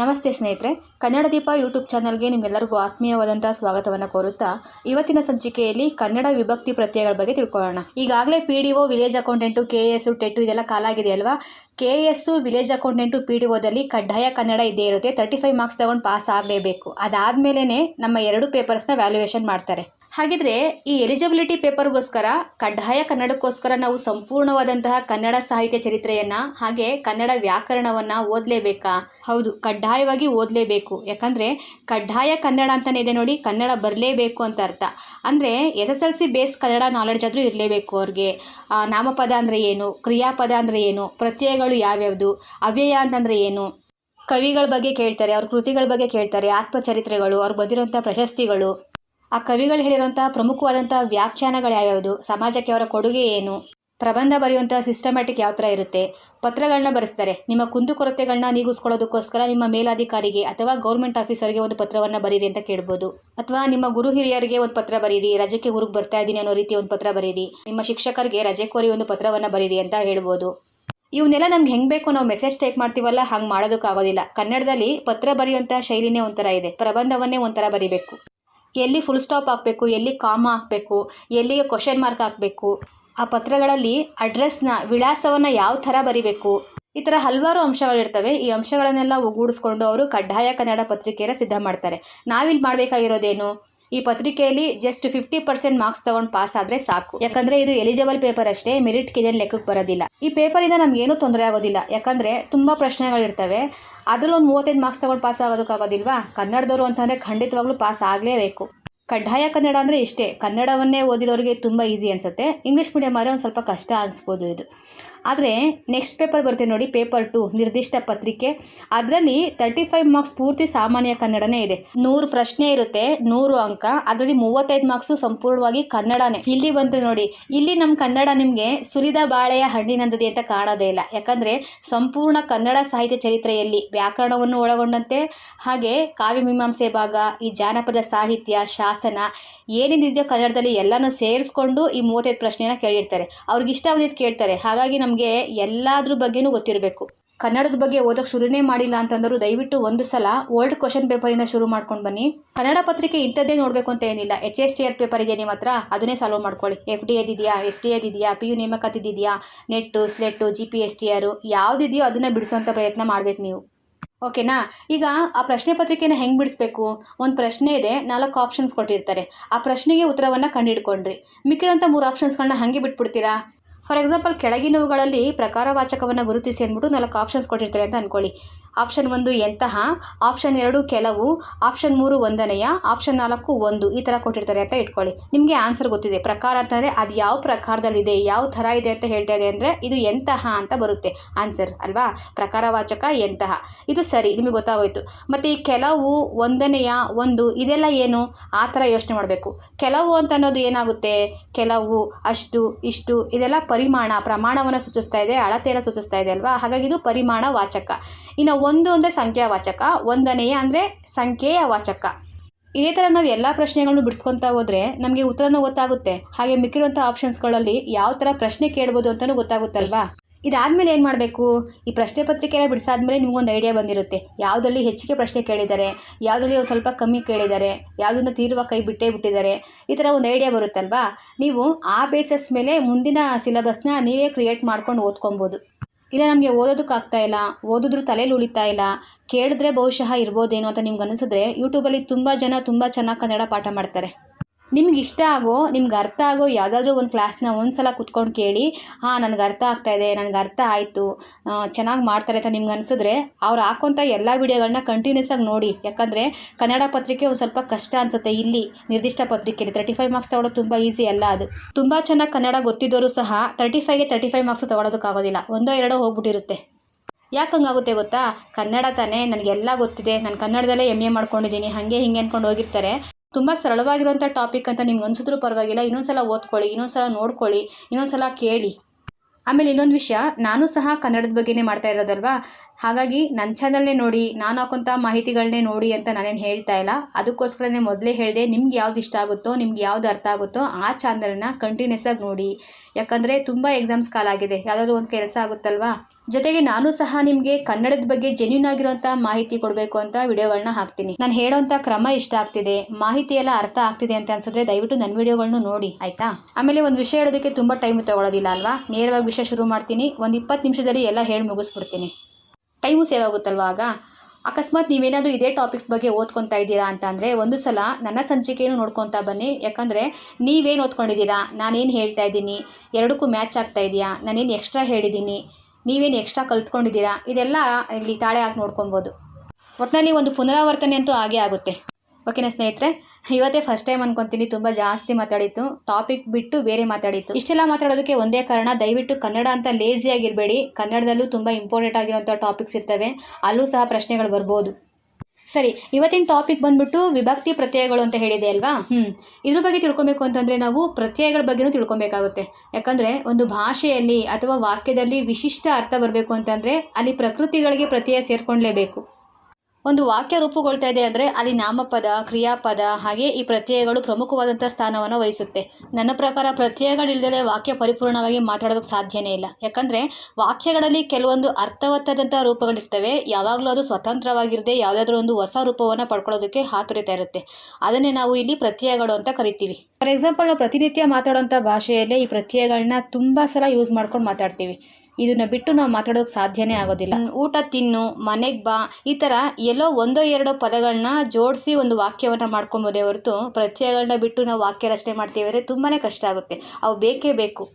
ನಮಸ್ತೆ ಸ್ನೇಹಿತರೆ, ಕನ್ನಡ ದೀಪ ಯೂಟ್ಯೂಬ್ ಚಾನಲ್ಗೆ ನಿಮ್ಗೆಲ್ಲರಿಗೂ ಆತ್ಮೀಯವಾದಂಥ ಸ್ವಾಗತವನ್ನು ಕೋರುತ್ತಾ ಇವತ್ತಿನ ಸಂಚಿಕೆಯಲ್ಲಿ ಕನ್ನಡ ವಿಭಕ್ತಿ ಪ್ರತ್ಯಯಗಳ ಬಗ್ಗೆ ತಿಳ್ಕೊಳ್ಳೋಣ. ಈಗಾಗಲೇ P D O village accountant K S TET ಇದೆಲ್ಲ ಕಾಲಾಗಿದೆ ಅಲ್ವಾ K S village accountant P D ಒದಲ್ಲಿ ಕಡ್ಡಾಯ ಕನ್ನಡ ಇದೇ ಇರುತ್ತೆ ತರ್ಟಿ ಫೈವ್ ಮಾರ್ಕ್ಸ್ ತಗೊಂಡು ಪಾಸ್ ಆಗಲೇಬೇಕು. ಅದಾದಮೇಲೆ ನಮ್ಮ ಎರಡು ಪೇಪರ್ಸ್ನ ವ್ಯಾಲ್ಯೂಯೇಷನ್ ಮಾಡ್ತಾರೆ. ಹಾಗಿದ್ರೆ ಈ ಎಲಿಜಿಬಿಲಿಟಿ ಪೇಪರ್ಗೋಸ್ಕರ, ಕಡ್ಡಾಯ ಕನ್ನಡಕ್ಕೋಸ್ಕರ ನಾವು ಸಂಪೂರ್ಣವಾದಂತಹ ಕನ್ನಡ ಸಾಹಿತ್ಯ ಚರಿತ್ರೆಯನ್ನ ಹಾಗೆ ಕನ್ನಡ ವ್ಯಾಕರಣವನ್ನ ಓದಲೇಬೇಕಾ? ಹೌದು, ಕಡ್ಡಾಯವಾಗಿ ಓದಲೇಬೇಕು. ಯಾಕಂದ್ರೆ ಕಡ್ಡಾಯ ಕನ್ನಡ ಅಂತಾನೆ ಇದೆ ನೋಡಿ, ಕನ್ನಡ ಬರಲೇಬೇಕು ಅಂತ ಅರ್ಥ. ಅಂದರೆ S S L C base Kannada knowledge ಆದರೂ ಇರಲೇಬೇಕು ಅವ್ರಿಗೆ. ನಾಮಪದ ಅಂದರೆ ಏನು, ಕ್ರಿಯಾಪದ ಅಂದರೆ ಏನು, ಪ್ರತ್ಯಯಗಳು ಯಾವ್ಯಾವುದು, ಅವ್ಯಯ ಅಂತಂದರೆ ಏನು? ಕವಿಗಳ ಬಗ್ಗೆ ಕೇಳ್ತಾರೆ, ಅವ್ರ ಕೃತಿಗಳ ಬಗ್ಗೆ ಕೇಳ್ತಾರೆ, ಆತ್ಮಚರಿತ್ರೆಗಳು, ಅವ್ರು ಬಂದಿರೋಂಥ ಪ್ರಶಸ್ತಿಗಳು. ಆ ಕವಿಗಳು ಹೇಳಿರುವಂತಹ ಪ್ರಮುಖವಾದಂತಹ ವ್ಯಾಖ್ಯಾನಗಳು ಯಾವ್ಯಾವುದು? ಸಮಾಜಕ್ಕೆ ಅವರ ಕೊಡುಗೆ ಏನು? ಪ್ರಬಂಧ ಬರೆಯುವಂಥ ಸಿಸ್ಟಮ್ಯಾಟಿಕ್ ಯಾವ ಥರ ಇರುತ್ತೆ? ಪತ್ರಗಳನ್ನ ಬರೆಸ್ತಾರೆ. ನಿಮ್ಮ ಕುಂದುಕೊರತೆಗಳನ್ನ ನೀಗಿಸ್ಕೊಳ್ಳೋದಕ್ಕೋಸ್ಕರ ನಿಮ್ಮ ಮೇಲಾಧಿಕಾರಿಗೆ ಅಥವಾ ಗೌರ್ಮೆಂಟ್ ಆಫೀಸರ್ಗೆ ಒಂದು ಪತ್ರವನ್ನು ಬರೀರಿ ಅಂತ ಕೇಳ್ಬೋದು. ಅಥವಾ ನಿಮ್ಮ ಗುರು ಹಿರಿಯರಿಗೆ ಒಂದು ಪತ್ರ ಬರೀರಿ ರಜೆಗೆ ಊರಿಗೆ ಬರ್ತಾ ಇದ್ದೀನಿ ಅನ್ನೋ ರೀತಿ ಒಂದು ಪತ್ರ ಬರೀರಿ, ನಿಮ್ಮ ಶಿಕ್ಷಕರಿಗೆ ರಜೆ ಕೋರಿ ಒಂದು ಪತ್ರವನ್ನು ಬರೀರಿ ಅಂತ ಹೇಳ್ಬೋದು. ಇವನ್ನೆಲ್ಲ ನಮ್ಗೆ ಹೆಂಗೆ ಬೇಕು ನಾವು ಮೆಸೇಜ್ ಟೈಪ್ ಮಾಡ್ತೀವಲ್ಲ, ಹಂಗೆ ಮಾಡೋದಕ್ಕಾಗೋದಿಲ್ಲ. ಕನ್ನಡದಲ್ಲಿ ಪತ್ರ ಬರೆಯುವಂಥ ಶೈಲಿನೇ ಒಂಥರ ಇದೆ. ಪ್ರಬಂಧವನ್ನೇ ಒಂಥರ ಬರಿಬೇಕು. ಎಲ್ಲಿ ಫುಲ್ ಸ್ಟಾಪ್ ಹಾಕಬೇಕು, ಎಲ್ಲಿ ಕಾಮ ಹಾಕಬೇಕು, ಎಲ್ಲಿಗೆ ಕ್ವಶನ್ ಮಾರ್ಕ್ ಹಾಕಬೇಕು, ಆ ಪತ್ರಗಳಲ್ಲಿ ಅಡ್ರೆಸ್ನ ವಿಳಾಸವನ್ನು ಯಾವ ಥರ ಬರಿಬೇಕು, ಈ ಥರ ಹಲವಾರು ಅಂಶಗಳಿರ್ತವೆ ಈ ಅಂಶಗಳನ್ನೆಲ್ಲ ಒಗ್ಗೂಡಿಸ್ಕೊಂಡು ಅವರು ಕಡ್ಡಾಯ ಕನ್ನಡ ಪತ್ರಿಕೆಯನ್ನು ಸಿದ್ಧ ಮಾಡ್ತಾರೆ. ನಾವಿಲ್ಲಿ ಮಾಡಬೇಕಾಗಿರೋದೇನು? ಈ ಪತ್ರಿಕೆಯಲ್ಲಿ ಜಸ್ಟ್ ಫಿಫ್ಟಿ ಪರ್ಸೆಂಟ್ ಮಾರ್ಕ್ಸ್ ತಗೊಂಡು ಪಾಸ್ ಆದ್ರೆ ಸಾಕು. ಯಾಕಂದ್ರೆ ಇದು ಎಲಿಜಿಬಲ್ ಪೇಪರ್ ಅಷ್ಟೇ ಮೆರಿಟ್ ಇದೇನು ಲೆಕ್ಕಕ್ಕೆ ಬರೋದಿಲ್ಲ. ಈ ಪೇಪರಿಂದ ನಮ್ಗೆ ಏನೂ ತೊಂದರೆ ಆಗೋದಿಲ್ಲ. ಯಾಕಂದ್ರೆ ತುಂಬ ಪ್ರಶ್ನೆಗಳಿರ್ತವೆ ಅದ್ರಲ್ಲಿ ಒಂದು ಮೂವತ್ತೈದು ಮಾರ್ಕ್ಸ್ ತಗೊಂಡು ಪಾಸ್ ಆಗೋದಕ್ಕಾಗೋದಿಲ್ವಾ ಕನ್ನಡದವರು ಅಂತಂದರೆ ಖಂಡಿತವಾಗ್ಲೂ ಪಾಸ್ ಆಗಲೇಬೇಕು. ಕಡ್ಡಾಯ ಕನ್ನಡ ಅಂದರೆ ಇಷ್ಟೇ. ಕನ್ನಡವನ್ನೇ ಓದಿರೋರಿಗೆ ತುಂಬ ಈಸಿ ಅನ್ಸುತ್ತೆ. ಇಂಗ್ಲೀಷ್ ಮೀಡಿಯಮ್ ಆದರೆ ಒಂದು ಸ್ವಲ್ಪ ಕಷ್ಟ ಅನಿಸ್ಬೋದು ಇದು. ಆದರೆ ನೆಕ್ಸ್ಟ್ ಪೇಪರ್ ಬರುತ್ತೆ ನೋಡಿ ಪೇಪರ್ ಟು ನಿರ್ದಿಷ್ಟ ಪತ್ರಿಕೆ. ಅದರಲ್ಲಿ ತರ್ಟಿ ಫೈವ್ ಮಾರ್ಕ್ಸ್ ಪೂರ್ತಿ ಸಾಮಾನ್ಯ ಕನ್ನಡನೇ ಇದೆ. ನೂರು ಪ್ರಶ್ನೆ ಇರುತ್ತೆ, ನೂರು ಅಂಕ. ಅದರಲ್ಲಿ ಮೂವತ್ತೈದು ಮಾರ್ಕ್ಸು ಸಂಪೂರ್ಣವಾಗಿ ಕನ್ನಡನೇ. ಇಲ್ಲಿ ಬಂತು ನೋಡಿ, ಇಲ್ಲಿ ನಮ್ಮ ಕನ್ನಡ ನಿಮಗೆ ಸುರಿದ ಬಾಳೆಯ ಹಣ್ಣಿನಂದದಿ ಅಂತ ಕಾಣೋದೇ ಇಲ್ಲ. ಯಾಕಂದರೆ ಸಂಪೂರ್ಣ ಕನ್ನಡ ಸಾಹಿತ್ಯ ಚರಿತ್ರೆಯಲ್ಲಿ ವ್ಯಾಕರಣವನ್ನು ಒಳಗೊಂಡಂತೆ, ಹಾಗೆ ಕಾವ್ಯಮೀಮಾಂಸೆ ಭಾಗ, ಈ ಜಾನಪದ ಸಾಹಿತ್ಯ, ಶಾಸನ, ಏನೇನಿದೆಯೋ ಕನ್ನಡದಲ್ಲಿ ಎಲ್ಲನೂ ಸೇರಿಸ್ಕೊಂಡು ಈ ಮೂವತ್ತೈದು ಪ್ರಶ್ನೆಯನ್ನು ಕೇಳಿರ್ತಾರೆ. ಅವ್ರಿಗೆ ಇಷ್ಟ ಬಂದಿದ್ದು ಕೇಳ್ತಾರೆ. ಹಾಗಾಗಿ ನಮಗೆ ಎಲ್ಲದ್ರ ಬಗ್ಗೆನೂ ಗೊತ್ತಿರಬೇಕು. ಕನ್ನಡದ ಬಗ್ಗೆ ಓದೋಕೆ ಶುರುನೇ ಮಾಡಿಲ್ಲ ಅಂತಂದರೂ ದಯವಿಟ್ಟು ಒಂದು ಸಲ ಓಲ್ಡ್ ಕ್ವಶನ್ ಪೇಪರಿಂದ ಶುರು ಮಾಡ್ಕೊಂಡು ಬನ್ನಿ. ಕನ್ನಡ ಪತ್ರಿಕೆ ಇಂಥದ್ದೇ ನೋಡಬೇಕು ಅಂತ ಏನಿಲ್ಲ. H S T R paper ಇದೆ ನಿಮ್ಮ ಹತ್ರ ಅದನ್ನೇ ಸಾಲ್ವ್ ಮಾಡ್ಕೊಳ್ಳಿ. ಎಫ್ ಡಿ ಎದಿದೆಯಾ ಎಸ್ ಟಿ ಎದಿದೆಯಾ P U ನೇಮಕಾತಿದೆಯಾ NET SLET G P S T R ಯಾವುದಿದೆಯೋ ಅದನ್ನು ಬಿಡಿಸುವಂಥ ಪ್ರಯತ್ನ ಮಾಡಬೇಕು ನೀವು. ಓಕೆನಾ ಈಗ ಆ ಪ್ರಶ್ನೆ ಪತ್ರಿಕೆನ ಹೆಂಗೆ ಬಿಡಿಸ್ಬೇಕು? ಒಂದು ಪ್ರಶ್ನೆ ಇದೆ, ನಾಲ್ಕು ಆಪ್ಷನ್ಸ್ ಕೊಟ್ಟಿರ್ತಾರೆ. ಆ ಪ್ರಶ್ನೆಗೆ ಉತ್ತರವನ್ನು ಕಂಡುಹಿಡ್ಕೊಂಡ್ರಿ ಮಿಕ್ಕಿರೋಂಥ ಮೂರು ಆಪ್ಷನ್ಸ್ಗಳನ್ನ ಹಾಗೆ ಬಿಟ್ಬಿಡ್ತೀರಾ? ಫಾರ್ ಎಕ್ಸಾಂಪಲ್ ಕೆಳಗಿನವುಗಳಲ್ಲಿ ಪ್ರಕಾರವಾಚಕವನ್ನು ಗುರುತಿಸಿ ಅಂದ್ಬಿಟ್ಟು ನಾಲ್ಕು ಆಪ್ಷನ್ಸ್ ಕೊಟ್ಟಿರ್ತಾರೆ ಅಂತ ಅನ್ಕೊಳ್ಳಿ. ಆಪ್ಷನ್ ಒಂದು ಎಂತಹ ಆಪ್ಷನ್ ಎರಡು ಕೆಲವು ಆಪ್ಷನ್ ಮೂರು ಒಂದನೆಯ ಆಪ್ಷನ್ ನಾಲ್ಕು ಒಂದು ಈ ಥರ ಕೊಟ್ಟಿರ್ತಾರೆ ಅಂತ ಇಟ್ಕೊಳ್ಳಿ. ನಿಮಗೆ ಆನ್ಸರ್ ಗೊತ್ತಿದೆ. ಪ್ರಕಾರ ಅಂತಂದರೆ ಅದು ಯಾವ ಪ್ರಕಾರದಲ್ಲಿದೆ, ಯಾವ ಥರ ಇದೆ ಅಂತ ಹೇಳ್ತಾ ಇದೆ ಅಂದರೆ ಇದು ಎಂತಹ ಅಂತ ಬರುತ್ತೆ. ಆನ್ಸರ್ ಅಲ್ವಾ? ಪ್ರಕಾರವಾಚಕ ಎಂತಹ. ಇದು ಸರಿ, ನಿಮಗೆ ಗೊತ್ತಾಗೋಯ್ತು. ಮತ್ತು ಈ ಕೆಲವು ಒಂದನೆಯ, ಒಂದು, ಇದೆಲ್ಲ ಏನು? ಆ ಥರ ಯೋಚನೆ ಮಾಡಬೇಕು. ಕೆಲವು ಅಂತ ಅನ್ನೋದು ಏನಾಗುತ್ತೆ? ಕೆಲವು, ಅಷ್ಟು, ಇಷ್ಟು, ಇದೆಲ್ಲ ಪರಿಮಾಣ, ಪ್ರಮಾಣವನ್ನು ಸೂಚಿಸ್ತಾ ಇದೆ, ಅಳತೆಯನ್ನು ಸೂಚಿಸ್ತಾ ಇದೆ ಅಲ್ವಾ? ಹಾಗಾಗಿ ಇದು ಪರಿಮಾಣ ವಾಚಕ. ಇನ್ನು ಒಂದು ಅಂದರೆ ಸಂಖ್ಯಾವಾಚಕ ಒಂದನೆಯ ಅಂದರೆ ಸಂಖ್ಯೆಯ ವಾಚಕ. ಇದೇ ಥರ ನಾವು ಎಲ್ಲ ಪ್ರಶ್ನೆಗಳನ್ನು ಬಿಡಿಸ್ಕೊತಾ ಹೋದರೆ ನಮಗೆ ಉತ್ತರನೂ ಗೊತ್ತಾಗುತ್ತೆ. ಹಾಗೆ ಮಿಕ್ಕಿರುವಂಥ ಆಪ್ಷನ್ಸ್ಗಳಲ್ಲಿ ಯಾವ ಥರ ಪ್ರಶ್ನೆ ಕೇಳ್ಬೋದು ಅಂತಲೂ ಗೊತ್ತಾಗುತ್ತಲ್ವಾ? ಇದಾದಮೇಲೆ ಏನು ಮಾಡಬೇಕು? ಈ ಪ್ರಶ್ನೆ ಪತ್ರಿಕೆನ ಬಿಡಿಸಾದ್ಮೇಲೆ ನಿಮಗೊಂದು ಐಡಿಯಾ ಬಂದಿರುತ್ತೆ. ಯಾವುದರಲ್ಲಿ ಹೆಚ್ಚಿಗೆ ಪ್ರಶ್ನೆ ಕೇಳಿದ್ದಾರೆ? ಯಾವುದರಲ್ಲಿ ಸ್ವಲ್ಪ ಕಮ್ಮಿ ಕೇಳಿದ್ದಾರೆ? ಯಾವುದನ್ನು ತೀರುವ ಕೈ ಬಿಟ್ಟೇ ಬಿಟ್ಟಿದ್ದಾರೆ? ಈ ಥರ ಒಂದು ಐಡಿಯಾ ಬರುತ್ತಲ್ವಾ? ನೀವು ಆ ಬೇಸಸ್ ಮೇಲೆ ಮುಂದಿನ ಸಿಲೆಬಸ್ನ ನೀವೇ ಕ್ರಿಯೇಟ್ ಮಾಡ್ಕೊಂಡು ಓದ್ಕೊಬೋದು. ಇಲ್ಲ ನಮಗೆ ಓದೋದಕ್ಕಾಗ್ತಾ ಇಲ್ಲ, ಓದಿದ್ರು ತಲೆಯಲ್ಲಿ ಉಳಿತಾ ಇಲ್ಲ, ಕೇಳಿದ್ರೆ ಬಹುಶಃ ಇರ್ಬೋದೇನೋ ಅಂತ ನಿಮ್ಗೆ ಅನಿಸಿದ್ರೆ ಯೂಟ್ಯೂಬಲ್ಲಿ ತುಂಬ ಜನ ತುಂಬ ಚೆನ್ನಾಗಿ ಕನ್ನಡ ಪಾಠ ಮಾಡ್ತಾರೆ. ನಿಮ್ಗೆ ಇಷ್ಟ ಆಗೋ, ನಿಮ್ಗೆ ಅರ್ಥ ಆಗೋ ಯಾವುದಾದ್ರೂ ಒಂದು ಕ್ಲಾಸ್ನ ಒಂದು ಸಲ ಕುತ್ಕೊಂಡು ಕೇಳಿ, ಹಾಂ, ನನಗೆ ಅರ್ಥ ಆಗ್ತಾಯಿದೆ ನನಗೆ ಅರ್ಥ ಆಯಿತು ಚೆನ್ನಾಗಿ ಮಾಡ್ತಾರೆ ಅಂತ ನಿಮ್ಗೆ ಅನಿಸಿದ್ರೆ ಅವ್ರು ಹಾಕೋಂಥ ಎಲ್ಲ ವಿಡಿಯೋಗಳನ್ನ ಕಂಟಿನ್ಯೂಸ್ ಆಗಿ ನೋಡಿ. ಯಾಕಂದರೆ ಕನ್ನಡ ಪತ್ರಿಕೆ ಒಂದು ಸ್ವಲ್ಪ ಕಷ್ಟ ಅನಿಸುತ್ತೆ ಇಲ್ಲಿ. ನಿರ್ದಿಷ್ಟ ಪತ್ರಿಕೆಯಲ್ಲಿ ತರ್ಟಿ ಫೈವ್ ಮಾರ್ಕ್ಸ್ ತೊಗೊಳೋದು ತುಂಬ ಈಸಿ ಅಲ್ಲ ಅದು. ತುಂಬ ಚೆನ್ನಾಗಿ ಕನ್ನಡ ಗೊತ್ತಿದ್ದವರು ಸಹ ತರ್ಟಿ ಫೈವ್ಗೆ ತರ್ಟಿ ಫೈವ್ ಮಾರ್ಕ್ಸ್ ತೊಗೊಳೋದಕ್ಕಾಗೋದಿಲ್ಲ ಒಂದೋ ಎರಡೋ ಹೋಗ್ಬಿಟ್ಟಿರುತ್ತೆ. ಯಾಕೆ ಹಂಗಾಗುತ್ತೆ ಗೊತ್ತಾ? ಕನ್ನಡ ತಾನೇ ನನಗೆಲ್ಲ ಗೊತ್ತಿದೆ. ನಾನು ಕನ್ನಡದಲ್ಲೇ ಎಂ ಎ ಮಾಡ್ಕೊಂಡಿದ್ದೀನಿ ಹಾಗೆ ಹಿಂಗೆ ಅಂದ್ಕೊಂಡು ಹೋಗಿರ್ತಾರೆ. ತುಂಬ ಸರಳವಾಗಿರುವಂಥ ಟಾಪಿಕ್ ಅಂತ ನಿಮ್ಗೆ ಅನಿಸಿದ್ರೂ ಪರವಾಗಿಲ್ಲ. ಇನ್ನೊಂದ್ಸಲ ಓದ್ಕೊಳ್ಳಿ, ಇನ್ನೊಂದ್ಸಲ ನೋಡ್ಕೊಳ್ಳಿ, ಇನ್ನೊಂದ್ಸಲ ಕೇಳಿ. ಆಮೇಲೆ ಇನ್ನೊಂದು ವಿಷಯ, ನಾನು ಸಹ ಕನ್ನಡದ ಬಗ್ಗೆನೇ ಮಾಡ್ತಾ ಇರೋದಲ್ವಾ? ಹಾಗಾಗಿ ನನ್ನ ಚಾನಲ್ನೇ ನೋಡಿ, ನಾನು ಹಾಕೋಂಥ ಮಾಹಿತಿಗಳನ್ನೇ ನೋಡಿ ಅಂತ ನಾನೇನು ಹೇಳ್ತಾ ಇಲ್ಲ. ಅದಕ್ಕೋಸ್ಕರನೇ ಮೊದಲೇ ಹೇಳಿದೆ, ನಿಮ್ಗೆ ಯಾವ್ದು ಇಷ್ಟ ಆಗುತ್ತೋ, ನಿಮ್ಗೆ ಯಾವ್ದು ಅರ್ಥ ಆಗುತ್ತೋ ಆ ಚಾನಲ್ನ ಕಂಟಿನ್ಯೂಸ್ ಆಗಿ ನೋಡಿ. ಯಾಕಂದರೆ ತುಂಬ ಎಕ್ಸಾಮ್ಸ್ ಕಾಲ ಆಗಿದೆ ಯಾವುದಾದ್ರೂ ಒಂದು ಕೆಲಸ ಆಗುತ್ತಲ್ವಾ? ಜೊತೆಗೆ ನಾನು ಸಹ ನಿಮಗೆ ಕನ್ನಡದ ಬಗ್ಗೆ ಜೆನ್ಯೂನ್ ಆಗಿರುವಂಥ ಮಾಹಿತಿ ಕೊಡಬೇಕು ಅಂತ ವಿಡಿಯೋಗಳನ್ನ ಹಾಕ್ತೀನಿ. ನಾನು ಹೇಳೋಂಥ ಕ್ರಮ ಇಷ್ಟ ಆಗ್ತಿದೆ. ಮಾಹಿತಿ ಎಲ್ಲ ಅರ್ಥ ಆಗ್ತಿದೆ ಅಂತ ಅನ್ಸಿದ್ರೆ ದಯವಿಟ್ಟು ನನ್ನ ವಿಡಿಯೋಗಳನ್ನ ನೋಡಿ, ಆಯ್ತಾ? ಆಮೇಲೆ ಒಂದು ವಿಷಯ ಹೇಳೋದಕ್ಕೆ ತುಂಬ ಟೈಮ್ ತಗೊಳ್ಳೋದಿಲ್ಲ ಅಲ್ವಾ? ನೇರವಾಗಿ ವಿಷಯ ಶುರು ಮಾಡ್ತೀನಿ. ಒಂದು ಇಪ್ಪತ್ತು ನಿಮಿಷದಲ್ಲಿ ಎಲ್ಲ ಹೇಳಿ ಮುಗಿಸ್ಬಿಡ್ತೀನಿ. ಟೈಮು ಸೇವ್ ಆಗುತ್ತಲ್ವಾ ಆಗ? ಅಕಸ್ಮಾತ್ ನೀವೇನಾದರೂ ಇದೇ ಟಾಪಿಕ್ಸ್ ಬಗ್ಗೆ ಓದ್ಕೊತಾ ಇದ್ದೀರಾ ಅಂತ ಅಂದರೆ ಒಂದು ಸಲ ನನ್ನ ಸಂಚಿಕೆಯನ್ನು ನೋಡ್ಕೊತಾ ಬನ್ನಿ. ಯಾಕಂದರೆ ನೀವೇನು ಓದ್ಕೊಂಡಿದ್ದೀರಾ? ನಾನೇನು ಹೇಳ್ತಾ ಇದ್ದೀನಿ? ಎರಡಕ್ಕೂ ಮ್ಯಾಚ್ ಆಗ್ತಾ ಇದೆಯಾ? ನಾನೇನು ಎಕ್ಸ್ಟ್ರಾ ಹೇಳಿದ್ದೀನಿ? ನೀವೇನು ಎಕ್ಸ್ಟ್ರಾ ಕಲ್ತ್ಕೊಂಡಿದ್ದೀರಾ? ಇದೆಲ್ಲ ಇಲ್ಲಿ ತಾಳೆ ಹಾಕಿ ನೋಡ್ಕೊಬೋದು. ಒಟ್ಟಿನಲ್ಲಿ ಒಂದು ಪುನರಾವರ್ತನೆ ಅಂತೂ ಆಗೇ ಆಗುತ್ತೆ. ಓಕೆನಾ ಸ್ನೇಹಿತರೆ, ಇವತ್ತೇ ಫಸ್ಟ್ ಟೈಮ್ ಅನ್ಕೊಂತೀನಿ. ತುಂಬ ಜಾಸ್ತಿ ಮಾತಾಡಿತ್ತು ಟಾಪಿಕ್ ಬಿಟ್ಟು ಬೇರೆ ಮಾತಾಡಿತ್ತು ಇಷ್ಟೆಲ್ಲ ಮಾತಾಡೋದಕ್ಕೆ ಒಂದೇ ಕಾರಣ, ದಯವಿಟ್ಟು ಕನ್ನಡ ಅಂತ ಲೇಸಿಯಾಗಿರಬೇಡಿ ಕನ್ನಡದಲ್ಲೂ ತುಂಬ ಇಂಪಾರ್ಟೆಂಟ್ ಆಗಿರೋಂಥ ಟಾಪಿಕ್ಸ್ ಇರ್ತವೆ. ಅಲ್ಲೂ ಸಹ ಪ್ರಶ್ನೆಗಳು ಬರ್ಬೋದು. ಸರಿ, ಇವತ್ತಿನ ಟಾಪಿಕ್ ಬಂದ್ಬಿಟ್ಟು ವಿಭಕ್ತಿ ಪ್ರತ್ಯಯಗಳು ಅಂತ ಹೇಳಿದೆ ಅಲ್ವಾ? ಹ್ಞೂ ಇದ್ರ ಬಗ್ಗೆ ತಿಳ್ಕೊಬೇಕು ಅಂತಂದರೆ ನಾವು ಪ್ರತ್ಯಯಗಳ ಬಗ್ಗೆನೂ ತಿಳ್ಕೊಬೇಕಾಗುತ್ತೆ. ಯಾಕಂದರೆ ಒಂದು ಭಾಷೆಯಲ್ಲಿ ಅಥವಾ ವಾಕ್ಯದಲ್ಲಿ ವಿಶಿಷ್ಟ ಅರ್ಥ ಬರಬೇಕು ಅಂತಂದರೆ ಅಲ್ಲಿ ಪ್ರಕೃತಿಗಳಿಗೆ ಪ್ರತ್ಯಯ ಸೇರ್ಕೊಳ್ಳೇಬೇಕು ಒಂದು ವಾಕ್ಯ ರೂಪುಗೊಳ್ತಾ ಇದೆ ಅಂದರೆ ಅಲ್ಲಿ ನಾಮಪದ, ಕ್ರಿಯಾಪದ ಹಾಗೆ ಈ ಪ್ರತ್ಯಯಗಳು ಪ್ರಮುಖವಾದಂಥ ಸ್ಥಾನವನ್ನು ವಹಿಸುತ್ತೆ. ನನ್ನ ಪ್ರಕಾರ ಪ್ರತ್ಯಯಗಳಿಲ್ಲದೆ ವಾಕ್ಯ ಪರಿಪೂರ್ಣವಾಗಿ ಮಾತಾಡೋದಕ್ಕೆ ಸಾಧ್ಯನೇ ಇಲ್ಲ. ಯಾಕಂದರೆ ವಾಕ್ಯಗಳಲ್ಲಿ ಕೆಲವೊಂದು ಅರ್ಥವತ್ತಾದಂಥ ರೂಪಗಳಿರ್ತವೆ. ಯಾವಾಗಲೂ ಅದು ಸ್ವತಂತ್ರವಾಗಿರದೆ ಯಾವುದಾದ್ರೂ ಒಂದು ಹೊಸ ರೂಪವನ್ನು ಪಡ್ಕೊಳ್ಳೋದಕ್ಕೆ ಹಾತೊರಿತಾ ಇರುತ್ತೆ. ಅದನ್ನೇ ನಾವು ಇಲ್ಲಿ ಪ್ರತ್ಯಯಗಳು ಅಂತ ಕರಿತೀವಿ. ಫಾರ್ ಎಕ್ಸಾಂಪಲ್ ನಾವು ಪ್ರತಿನಿತ್ಯ ಮಾತಾಡೋಂಥ ಭಾಷೆಯಲ್ಲೇ ಈ ಪ್ರತ್ಯಯಗಳನ್ನ ತುಂಬ ಸಲ ಯೂಸ್ ಮಾಡ್ಕೊಂಡು ಮಾತಾಡ್ತೀವಿ. ಇದನ್ನ ಬಿಟ್ಟು ನಾವು ಮಾತಾಡೋಕೆ ಸಾಧ್ಯನೇ ಆಗೋದಿಲ್ಲ. ಊಟ ತಿನ್ನು, ಮನೆಗೆ ಬಾ, ಈ ಥರ ಎಲ್ಲೋ ಒಂದೋ ಎರಡೋ ಪದಗಳನ್ನ ಜೋಡಿಸಿ ಒಂದು ವಾಕ್ಯವನ್ನು ಮಾಡ್ಕೊಬೋದೇ ಹೊರತು ಪ್ರತ್ಯಯಗಳನ್ನ ಬಿಟ್ಟು ನಾವು ವಾಕ್ಯ ರಚನೆ ಮಾಡ್ತೀವಿ ಅಂದರೆ ತುಂಬಾ ಕಷ್ಟ ಆಗುತ್ತೆ. ಅವು ಬೇಕೇ ಬೇಕು.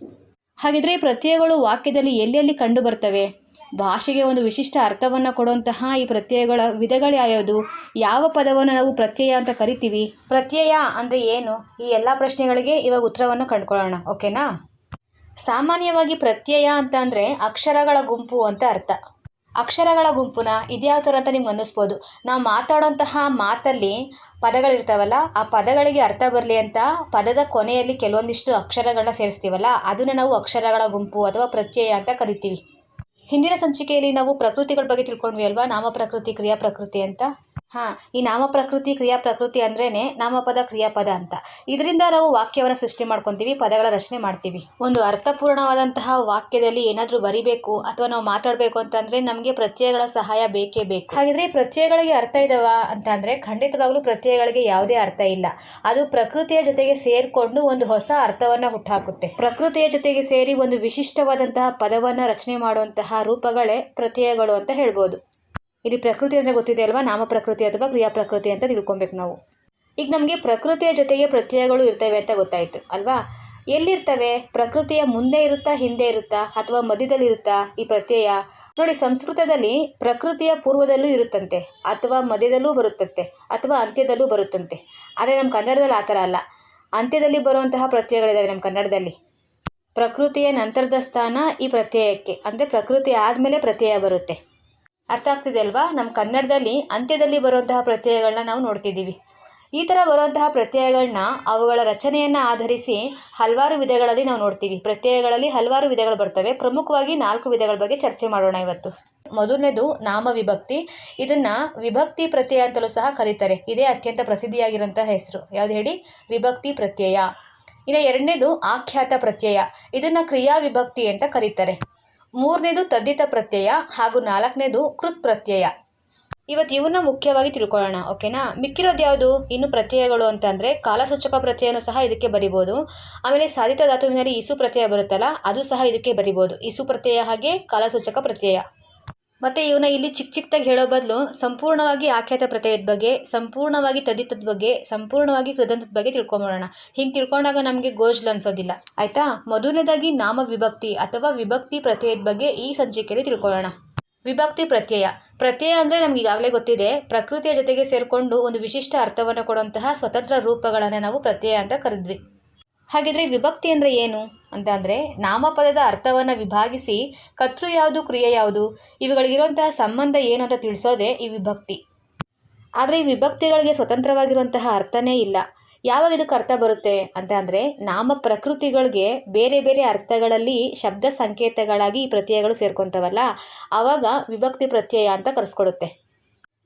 ಹಾಗಿದ್ರೆ ಪ್ರತ್ಯಯಗಳು ವಾಕ್ಯದಲ್ಲಿ ಎಲ್ಲೆಲ್ಲಿ ಕಂಡು ಬರ್ತವೆ? ಭಾಷೆಗೆ ಒಂದು ವಿಶಿಷ್ಟ ಅರ್ಥವನ್ನು ಕೊಡುವಂತಹ ಈ ಪ್ರತ್ಯಯಗಳ ವಿಧಗಳು ಯಾವ್ಯಾವುದು? ಯಾವ ಪದವನ್ನು ನಾವು ಪ್ರತ್ಯಯ ಅಂತ ಕರಿತೀವಿ? ಪ್ರತ್ಯಯ ಅಂದರೆ ಏನು? ಈ ಎಲ್ಲ ಪ್ರಶ್ನೆಗಳಿಗೆ ಇವಾಗ ಉತ್ತರವನ್ನು ಕಂಡುಕೊಳ್ಳೋಣ. ಓಕೆನಾ? ಸಾಮಾನ್ಯವಾಗಿ ಪ್ರತ್ಯಯ ಅಂತ ಅಂದರೆ ಅಕ್ಷರಗಳ ಗುಂಪು ಅಂತ ಅರ್ಥ. ಅಕ್ಷರಗಳ ಗುಂಪುನ ಇದ್ಯಾವ ಥರ ಅಂತ ನಿಮ್ಗೆ ಅನ್ನಿಸ್ಬೋದು. ನಾವು ಮಾತಾಡೋಂತಹ ಮಾತಲ್ಲಿ ಪದಗಳಿರ್ತಾವಲ್ಲ, ಆ ಪದಗಳಿಗೆ ಅರ್ಥ ಬರಲಿ ಅಂತ ಪದದ ಕೊನೆಯಲ್ಲಿ ಕೆಲವೊಂದಿಷ್ಟು ಅಕ್ಷರಗಳನ್ನ ಸೇರಿಸ್ತೀವಲ್ಲ, ಅದನ್ನು ನಾವು ಅಕ್ಷರಗಳ ಗುಂಪು ಅಥವಾ ಪ್ರತ್ಯಯ ಅಂತ ಕರಿತೀವಿ. ಹಿಂದಿನ ಸಂಚಿಕೆಯಲ್ಲಿ ನಾವು ಪ್ರಕೃತಿಗಳ ಬಗ್ಗೆ ತಿಳ್ಕೊಂಡ್ವಿ ಅಲ್ವಾ? ನಾಮ ಪ್ರಕೃತಿ, ಕ್ರಿಯಾ ಪ್ರಕೃತಿ ಅಂತ. ಹಾಂ, ಈ ನಾಮ ಪ್ರಕೃತಿ, ಕ್ರಿಯಾ ಪ್ರಕೃತಿ ಅಂದ್ರೇ ನಾಮಪದ, ಕ್ರಿಯಾಪದ ಅಂತ. ಇದರಿಂದ ನಾವು ವಾಕ್ಯವನ್ನು ಸೃಷ್ಟಿ ಮಾಡ್ಕೊತೀವಿ, ಪದಗಳ ರಚನೆ ಮಾಡ್ತೀವಿ. ಒಂದು ಅರ್ಥಪೂರ್ಣವಾದಂತಹ ವಾಕ್ಯದಲ್ಲಿ ಏನಾದರೂ ಬರಿಬೇಕು ಅಥವಾ ನಾವು ಮಾತಾಡಬೇಕು ಅಂತಂದರೆ ನಮಗೆ ಪ್ರತ್ಯಯಗಳ ಸಹಾಯ ಬೇಕೇ ಬೇಕು. ಹಾಗಿದ್ರೆ ಪ್ರತ್ಯಯಗಳಿಗೆ ಅರ್ಥ ಇದಾವ ಅಂತ ಖಂಡಿತವಾಗ್ಲೂ ಪ್ರತ್ಯಯಗಳಿಗೆ ಯಾವುದೇ ಅರ್ಥ ಇಲ್ಲ. ಅದು ಪ್ರಕೃತಿಯ ಜೊತೆಗೆ ಸೇರಿಕೊಂಡು ಒಂದು ಹೊಸ ಅರ್ಥವನ್ನು ಹುಟ್ಟಾಕುತ್ತೆ ಪ್ರಕೃತಿಯ ಜೊತೆಗೆ ಸೇರಿ ಒಂದು ವಿಶಿಷ್ಟವಾದಂತಹ ಪದವನ್ನು ರಚನೆ ಮಾಡುವಂತಹ ರೂಪಗಳೇ ಪ್ರತ್ಯಯಗಳು ಅಂತ ಹೇಳ್ಬೋದು. ಇಲ್ಲಿ ಪ್ರಕೃತಿ ಅಂದರೆ ಗೊತ್ತಿದೆ ಅಲ್ವಾ? ನಾಮ ಪ್ರಕೃತಿ ಅಥವಾ ಕ್ರಿಯಾ ಪ್ರಕೃತಿ ಅಂತ ತಿಳ್ಕೊಬೇಕು ನಾವು. ಈಗ ನಮಗೆ ಪ್ರಕೃತಿಯ ಜೊತೆಗೆ ಪ್ರತ್ಯಯಗಳು ಇರ್ತವೆ ಅಂತ ಗೊತ್ತಾಯಿತು, ಅಲ್ವಾ? ಎಲ್ಲಿರ್ತವೆ? ಪ್ರಕೃತಿಯ ಮುಂದೆ ಇರುತ್ತಾ, ಹಿಂದೆ ಇರುತ್ತಾ, ಅಥವಾ ಮಧ್ಯದಲ್ಲಿ ಇರುತ್ತಾ ಈ ಪ್ರತ್ಯಯ? ನೋಡಿ, ಸಂಸ್ಕೃತದಲ್ಲಿ ಪ್ರಕೃತಿಯ ಪೂರ್ವದಲ್ಲೂ ಇರುತ್ತಂತೆ, ಅಥವಾ ಮಧ್ಯದಲ್ಲೂ ಬರುತ್ತಂತೆ, ಅಥವಾ ಅಂತ್ಯದಲ್ಲೂ ಬರುತ್ತಂತೆ. ಆದರೆ ನಮ್ಮ ಕನ್ನಡದಲ್ಲಿ ಆ ಥರ ಅಲ್ಲ. ಅಂತ್ಯದಲ್ಲಿ ಬರುವಂತಹ ಪ್ರತ್ಯಯಗಳಿದ್ದಾವೆ ನಮ್ಮ ಕನ್ನಡದಲ್ಲಿ. ಪ್ರಕೃತಿಯ ನಂತರದ ಸ್ಥಾನ ಈ ಪ್ರತ್ಯಯಕ್ಕೆ, ಅಂದರೆ ಪ್ರಕೃತಿ ಆದಮೇಲೆ ಪ್ರತ್ಯಯ ಬರುತ್ತೆ. ಅರ್ಥ ಆಗ್ತಿದೆ ಅಲ್ವಾ? ನಮ್ಮ ಕನ್ನಡದಲ್ಲಿ ಅಂತ್ಯದಲ್ಲಿ ಬರುವಂತಹ ಪ್ರತ್ಯಯಗಳನ್ನ ನಾವು ನೋಡ್ತಿದ್ದೀವಿ. ಈ ಥರ ಬರುವಂತಹ ಪ್ರತ್ಯಯಗಳನ್ನ ಅವುಗಳ ರಚನೆಯನ್ನು ಆಧರಿಸಿ ಹಲವಾರು ವಿಧಗಳಲ್ಲಿ ನಾವು ನೋಡ್ತೀವಿ. ಪ್ರತ್ಯಯಗಳಲ್ಲಿ ಹಲವಾರು ವಿಧಗಳು ಬರ್ತವೆ. ಪ್ರಮುಖವಾಗಿ ನಾಲ್ಕು ವಿಧಗಳ ಬಗ್ಗೆ ಚರ್ಚೆ ಮಾಡೋಣ ಇವತ್ತು. ಮೊದಲನೇದು ನಾಮ ವಿಭಕ್ತಿ ಇದನ್ನು ವಿಭಕ್ತಿ ಪ್ರತ್ಯಯ ಅಂತಲೂ ಸಹ ಕರೀತಾರೆ. ಇದೇ ಅತ್ಯಂತ ಪ್ರಸಿದ್ಧಿಯಾಗಿರುವಂತಹ ಹೆಸರು. ಯಾವ್ದು ಹೇಳಿ? ವಿಭಕ್ತಿ ಪ್ರತ್ಯಯ. ಇನ್ನು ಎರಡನೇದು ಆಖ್ಯಾತ ಪ್ರತ್ಯಯ. ಇದನ್ನು ಕ್ರಿಯಾ ವಿಭಕ್ತಿ ಅಂತ ಕರೀತಾರೆ. ಮೂರನೇದು ತದ್ದಿತ ಪ್ರತ್ಯಯ ಹಾಗೂ ನಾಲ್ಕನೇದು ಕೃತ್ ಪ್ರತ್ಯಯ. ಇವತ್ತು ಇವನ್ನ ಮುಖ್ಯವಾಗಿ ತಿಳ್ಕೊಳ್ಳೋಣ, ಓಕೆನಾ? ಮಿಕ್ಕಿರೋದು ಯಾವುದು? ಇನ್ನು ಪ್ರತ್ಯಯಗಳು ಅಂತಂದರೆ ಕಾಲಸೂಚಕ ಪ್ರತ್ಯಯನೂ ಸಹ ಇದಕ್ಕೆ ಬರಿಬೋದು. ಆಮೇಲೆ ಸಾಧಿತ ಧಾತುವಿನಲ್ಲಿ ಇಸು ಪ್ರತ್ಯಯ ಬರುತ್ತಲ್ಲ, ಅದು ಸಹ ಇದಕ್ಕೆ ಬರಿಬೋದು. ಇಸು ಪ್ರತ್ಯಯ ಹಾಗೆ ಕಾಲಸೂಚಕ ಪ್ರತ್ಯಯ. ಮತ್ತು ಇವನ್ನ ಇಲ್ಲಿ ಚಿಕ್ಕ ಚಿಕ್ಕದಾಗಿ ಹೇಳೋ ಬದಲು ಸಂಪೂರ್ಣವಾಗಿ ಆಖ್ಯಾತ ಪ್ರತ್ಯಯದ ಬಗ್ಗೆ, ಸಂಪೂರ್ಣವಾಗಿ ತದಿತದ ಬಗ್ಗೆ, ಸಂಪೂರ್ಣವಾಗಿ ಕೃದಂತದ ಬಗ್ಗೆ ತಿಳ್ಕೊಂಬೋಣ ಹಿಂಗೆ ತಿಳ್ಕೊಂಡಾಗ ನಮಗೆ ಗೋಜ್ಲು ಅನ್ಸೋದಿಲ್ಲ. ಆಯಿತಾ? ಮೊದಲನೇದಾಗಿ ನಾಮ ವಿಭಕ್ತಿ ಅಥವಾ ವಿಭಕ್ತಿ ಪ್ರತ್ಯಯದ ಬಗ್ಗೆ ಈ ಸಂಚಿಕೆಯಲ್ಲಿ ತಿಳ್ಕೊಳ್ಳೋಣ. ವಿಭಕ್ತಿ ಪ್ರತ್ಯಯ. ಪ್ರತ್ಯಯ ಅಂದರೆ ನಮ್ಗೆ ಈಗಾಗಲೇ ಗೊತ್ತಿದೆ. ಪ್ರಕೃತಿಯ ಜೊತೆಗೆ ಸೇರಿಕೊಂಡು ಒಂದು ವಿಶಿಷ್ಟ ಅರ್ಥವನ್ನು ಕೊಡುವಂತಹ ಸ್ವತಂತ್ರ ರೂಪಗಳನ್ನು ನಾವು ಪ್ರತ್ಯಯ ಅಂತ ಕರೆದ್ವಿ. ಹಾಗಿದ್ರೆ ವಿಭಕ್ತಿ ಅಂದರೆ ಏನು? ಅಂತ ಅಂದರೆ ನಾಮಪದದ ಅರ್ಥವನ್ನು ವಿಭಾಗಿಸಿ ಕರ್ತೃ ಯಾವುದು, ಕ್ರಿಯೆ ಯಾವುದು, ಇವುಗಳಿಗಿರುವಂತಹ ಸಂಬಂಧ ಏನು ಅಂತ ತಿಳಿಸೋದೇ ಈ ವಿಭಕ್ತಿ. ಆದರೆ ಈ ವಿಭಕ್ತಿಗಳಿಗೆ ಸ್ವತಂತ್ರವಾಗಿರುವಂತಹ ಅರ್ಥನೇ ಇಲ್ಲ. ಯಾವಾಗ ಇದಕ್ಕೆ ಅರ್ಥ ಬರುತ್ತೆ ಅಂತ ಅಂದರೆ ನಾಮ ಪ್ರಕೃತಿಗಳಿಗೆ ಬೇರೆ ಬೇರೆ ಅರ್ಥಗಳಲ್ಲಿ ಶಬ್ದ ಸಂಕೇತಗಳಾಗಿ ಈ ಪ್ರತ್ಯಯಗಳು ಸೇರ್ಕೊಂತವಲ್ಲ ಆವಾಗ ವಿಭಕ್ತಿ ಪ್ರತ್ಯಯ ಅಂತ ಕರೆಸ್ಕೊಡುತ್ತೆ.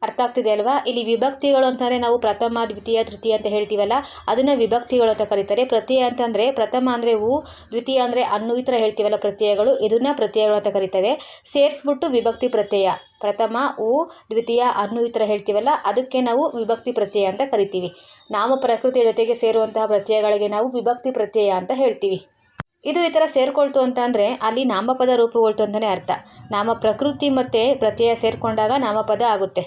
ಅರ್ಥ ಆಗ್ತಿದೆ ಅಲ್ವಾ? ಇಲ್ಲಿ ವಿಭಕ್ತಿಗಳು ಅಂತಂದರೆ ನಾವು ಪ್ರಥಮ, ದ್ವಿತೀಯ, ತೃತೀಯ ಅಂತ ಹೇಳ್ತೀವಲ್ಲ, ಅದನ್ನು ವಿಭಕ್ತಿಗಳು ಅಂತ ಕರೀತಾರೆ. ಪ್ರತ್ಯಯ ಅಂತಂದರೆ ಪ್ರಥಮ ಅಂದರೆ ಹೂ ದ್ವಿತೀಯ ಅಂದರೆ ಅನ್ನು ಈ ಥರ ಹೇಳ್ತೀವಲ್ಲ ಪ್ರತ್ಯಯಗಳು, ಇದನ್ನ ಪ್ರತ್ಯಯಗಳು ಅಂತ ಕರಿತವೆ. ಸೇರಿಸ್ಬಿಟ್ಟು ವಿಭಕ್ತಿ ಪ್ರತ್ಯಯ. ಪ್ರಥಮ ಹೂ ದ್ವಿತೀಯ, ಅನ್ನು ಈ ಥರ ಹೇಳ್ತೀವಲ್ಲ, ಅದಕ್ಕೆ ನಾವು ವಿಭಕ್ತಿ ಪ್ರತ್ಯಯ ಅಂತ ಕರಿತೀವಿ. ನಾಮ ಪ್ರಕೃತಿಯ ಜೊತೆಗೆ ಸೇರುವಂತಹ ಪ್ರತ್ಯಯಗಳಿಗೆ ನಾವು ವಿಭಕ್ತಿ ಪ್ರತ್ಯಯ ಅಂತ ಹೇಳ್ತೀವಿ. ಇದು ಈ ಥರ ಸೇರ್ಕೊಳ್ತು ಅಂತ ಅಂದರೆ ಅಲ್ಲಿ ನಾಮಪದ ರೂಪುಗೊಳ್ತು ಅಂತಲೇ ಅರ್ಥ. ನಾಮ ಪ್ರಕೃತಿ ಮತ್ತು ಪ್ರತ್ಯಯ ಸೇರಿಕೊಂಡಾಗ ನಾಮಪದ ಆಗುತ್ತೆ.